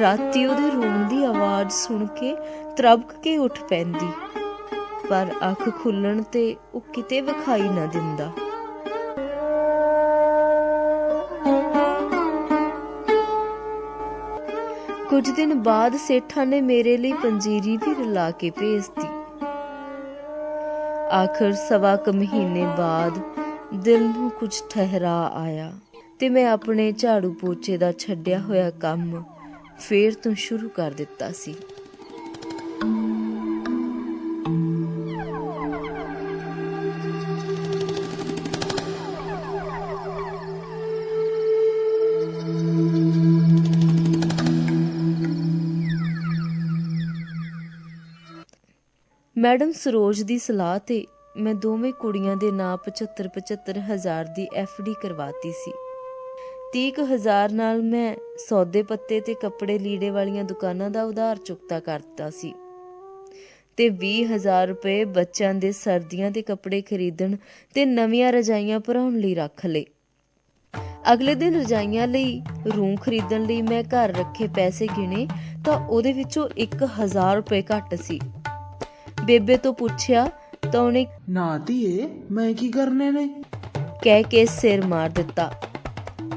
ਰਾਤੀ ਉਹਦੇ ਰੋਣ ਦੀ ਆਵਾਜ਼ ਸੁਣ ਕੇ ਤਰਬਕ ਕੇ ਉੱਠ ਪੈਂਦੀ। ਪਰ ਅੱਖ ਖੁੱਲਣ ਤੇ ਉਹ ਕਿਤੇ ਵਿਖਾਈ ਨਾ ਦਿੰਦਾ। ਕੁਝ ਦਿਨ ਬਾਅਦ ਸੇਠਾਂ ਨੇ ਮੇਰੇ ਲਈ ਪੰਜੀਰੀ ਵੀ ਰਲਾ ਕੇ ਭੇਜਤੀ। ਆਖਰ ਸਵਾ ਕ ਮਹੀਨੇ ਬਾਅਦ ਦਿਲ ਨੂੰ ਕੁਝ ਠਹਿਰਾ ਆਇਆ ਤੇ ਮੈਂ ਆਪਣੇ ਝਾੜੂ ਪੋਚੇ ਦਾ ਛੱਡਿਆ ਹੋਇਆ ਕੰਮ ਫੇਰ ਤੋਂ ਸ਼ੁਰੂ ਕਰ ਦਿੱਤਾ ਸੀ। ਮੈਡਮ, ਸਰੋਜ ਦੀ ਸਲਾਹ ਤੇ ਮੈਂ ਦੋਵੇਂ ਕੁੜੀਆਂ ਦੇ ਨਾਂ 75 75 ਹਜ਼ਾਰ ਦੀ ਡੀ ਕਰਵਾਤੀ ਸੀ। 30 ਹਜ਼ਾਰ ਨਾਲ ਮੈਂ ਸੌਦੇ ਪੱਤੇ ਤੇ ਕੱਪੜੇ ਲੀੜੇ ਵਾਲੀਆਂ ਦੁਕਾਨਾਂ ਦਾ ਉਧਾਰ ਚੁਕਤਾ ਕਰਤਾ ਸੀ। ਤੇ 20000 ਰੁਪਏ ਬੱਚਿਆਂ ਦੇ ਸਰਦੀਆਂ ਦੇ ਕੱਪੜੇ ਖਰੀਦਣ ਤੇ ਨਵੀਆਂ ਰਜਾਈਆਂ ਭਰਾਉਣ ਲਈ ਰੱਖ ਲਏ। ਅਗਲੇ ਦਿਨ ਰਜਾਈਆਂ ਲਈ ਰੂੰ ਖਰੀਦਣ ਲਈ ਮੈਂ ਘਰ ਰੱਖੇ ਪੈਸੇ ਗਿਣੇ ਤਾਂ ਉਹਦੇ ਵਿੱਚੋਂ 1000 ਰੁਪਏ ਘੱਟ ਸੀ। ਬੇਬੇ ਤੋਂ ਪੁੱਛਿਆ ਤਾਂ ਉਹਨੇ ਨਾ ਧੀਏ ਮੈਂ ਕੀ ਕਰਨੇ ਨੇ? ਕਹਿ ਕੇ ਸਿਰ ਮਾਰ ਦਿੱਤਾ।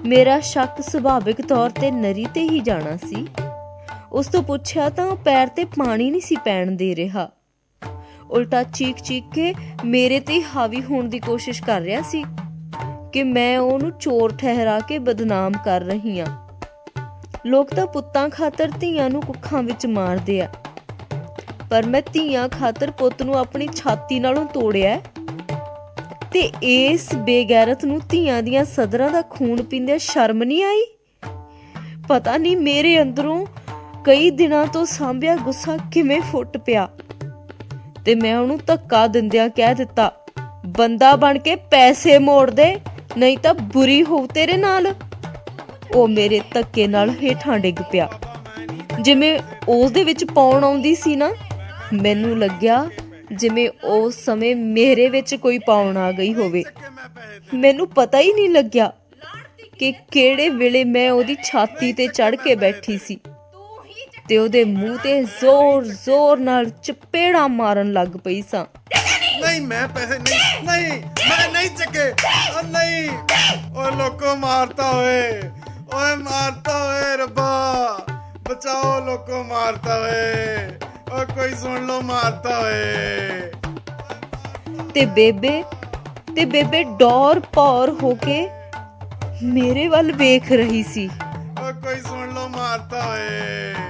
ਮੇਰਾ ਸ਼ੱਕ ਸੁਭਾਵਿਕ ਤੌਰ ਤੇ ਨਰੀ ਤੇ ਹੀ ਜਾਣਾ ਸੀ। ਉਸ ਤੋਂ ਪੁੱਛਿਆ ਤਾਂ ਉਹ ਪੈਰ ਤੇ ਪਾਣੀ ਨਹੀਂ ਸੀ ਪੈਣ ਦੇ ਰਿਹਾ। ਉਲਟਾ ਚੀਕ ਚੀਕ ਕੇ ਮੇਰੇ ਤੇ ਹਾਵੀ ਹੋਣ ਦੀ ਕੋਸ਼ਿਸ਼ ਕਰ ਰਿਹਾ ਸੀ ਕਿ ਮੈਂ ਉਹਨੂੰ ਚੋਰ ਠਹਿਰਾ ਕੇ ਬਦਨਾਮ ਕਰ ਰਹੀ ਹਾਂ। ਲੋਕ ਤਾਂ ਪੁੱਤਾਂ ਖਾਤਰ ਧੀਆਂ ਨੂੰ ਕੁੱਖਾਂ ਵਿੱਚ ਮਾਰਦੇ ਆ। ਪਰ ਮੈਂ ਧੀਆਂ ਖਾਤਰ ਪੁੱਤ ਨੂੰ ਆਪਣੀ ਛਾਤੀ ਨਾਲੋਂ ਤੋੜਿਆ ਤੇ ਇਸ ਬੇਗੈਰਤ ਨੂੰ ਧੀਆਂ ਦੀਆਂ ਸਦਰਾਂ ਦਾ ਖੂਨ ਪੀਂਦੇ ਸ਼ਰਮ ਨਹੀਂ ਆਈ? ਪਤਾ ਨਹੀਂ ਮੇਰੇ ਅੰਦਰੋਂ ਕਈ ਦਿਨਾਂ ਤੋਂ ਸਾਂਭਿਆ ਗੁੱਸਾ ਕਿਵੇਂ ਫੁੱਟ ਪਿਆ। ਤੇ ਮੈਂ ਉਹਨੂੰ ਧੱਕਾ ਦਿੰਦਿਆਂ ਕਹਿ ਦਿੱਤਾ, ਬੰਦਾ ਬਣ ਕੇ ਪੈਸੇ ਮੋੜ ਦੇ, ਨਹੀਂ ਤਾਂ ਬੁਰੀ ਹੋਊ ਤੇਰੇ ਨਾਲ। ਉਹ ਮੇਰੇ ਧੱਕੇ ਨਾਲ ਹੇਠਾਂ ਡਿੱਗ ਪਿਆ। ਜਿਵੇਂ ਉਸ ਦੇ ਵਿੱਚ ਪਾਉਣ ਆਉਂਦੀ ਸੀ ਨਾ, ਮੈਨੂੰ ਲੱਗਿਆ ਜਿਵੇਂ ਉਸ ਸਮੇਂ ਮੇਰੇ ਵਿੱਚ ਕੋਈ ਪਾਉਣ ਆ ਗਈ ਹੋਵੇ। ਮੈਨੂੰ ਪਤਾ ਹੀ ਨਹੀਂ ਲੱਗਿਆ ਕਿ ਕਿਹੜੇ ਵੇਲੇ ਮੈਂ ਉਹਦੀ ਛਾਤੀ ਤੇ ਚੜ ਕੇ ਬੈਠੀ ਸੀ ਤੇ ਉਹਦੇ ਮੂੰਹ ਤੇ ਜ਼ੋਰ-ਜ਼ੋਰ ਨਾਲ ਚਪੇੜਾ ਮਾਰਨ ਲੱਗ ਪਈ ਸਾਂ। ਨਹੀਂ, ਮੈਂ ਪੈਸੇ ਨਹੀਂ ਨਹੀਂ, ਮੈਂ ਨਹੀਂ ਚੱਕੇ। ਓ ਨਹੀਂ, ਓਏ ਲੋਕੋ ਮਾਰਤਾ ਓਏ ਓਏ ਮਾਰਤਾ ਓਏ ਰੱਬਾ। ਬਚਾਓ ਲੋਕੋ ਮਾਰਤਾ ਓਏ। ਓ ਕੋਈ ਸੁਣ ਲੋ ਮਾਰਤਾ ਓਏ। ਤੇ ਬੇਬੇ ਤੇ ਬੇਬੇ ਡੌਰ ਪੌਰ ਹੋ ਕੇ ਮੇਰੇ ਵੱਲ ਵੇਖ ਰਹੀ ਸੀ। ਓ ਕੋਈ ਸੁਣ ਲੋ ਮਾਰਤਾ ਓਏ।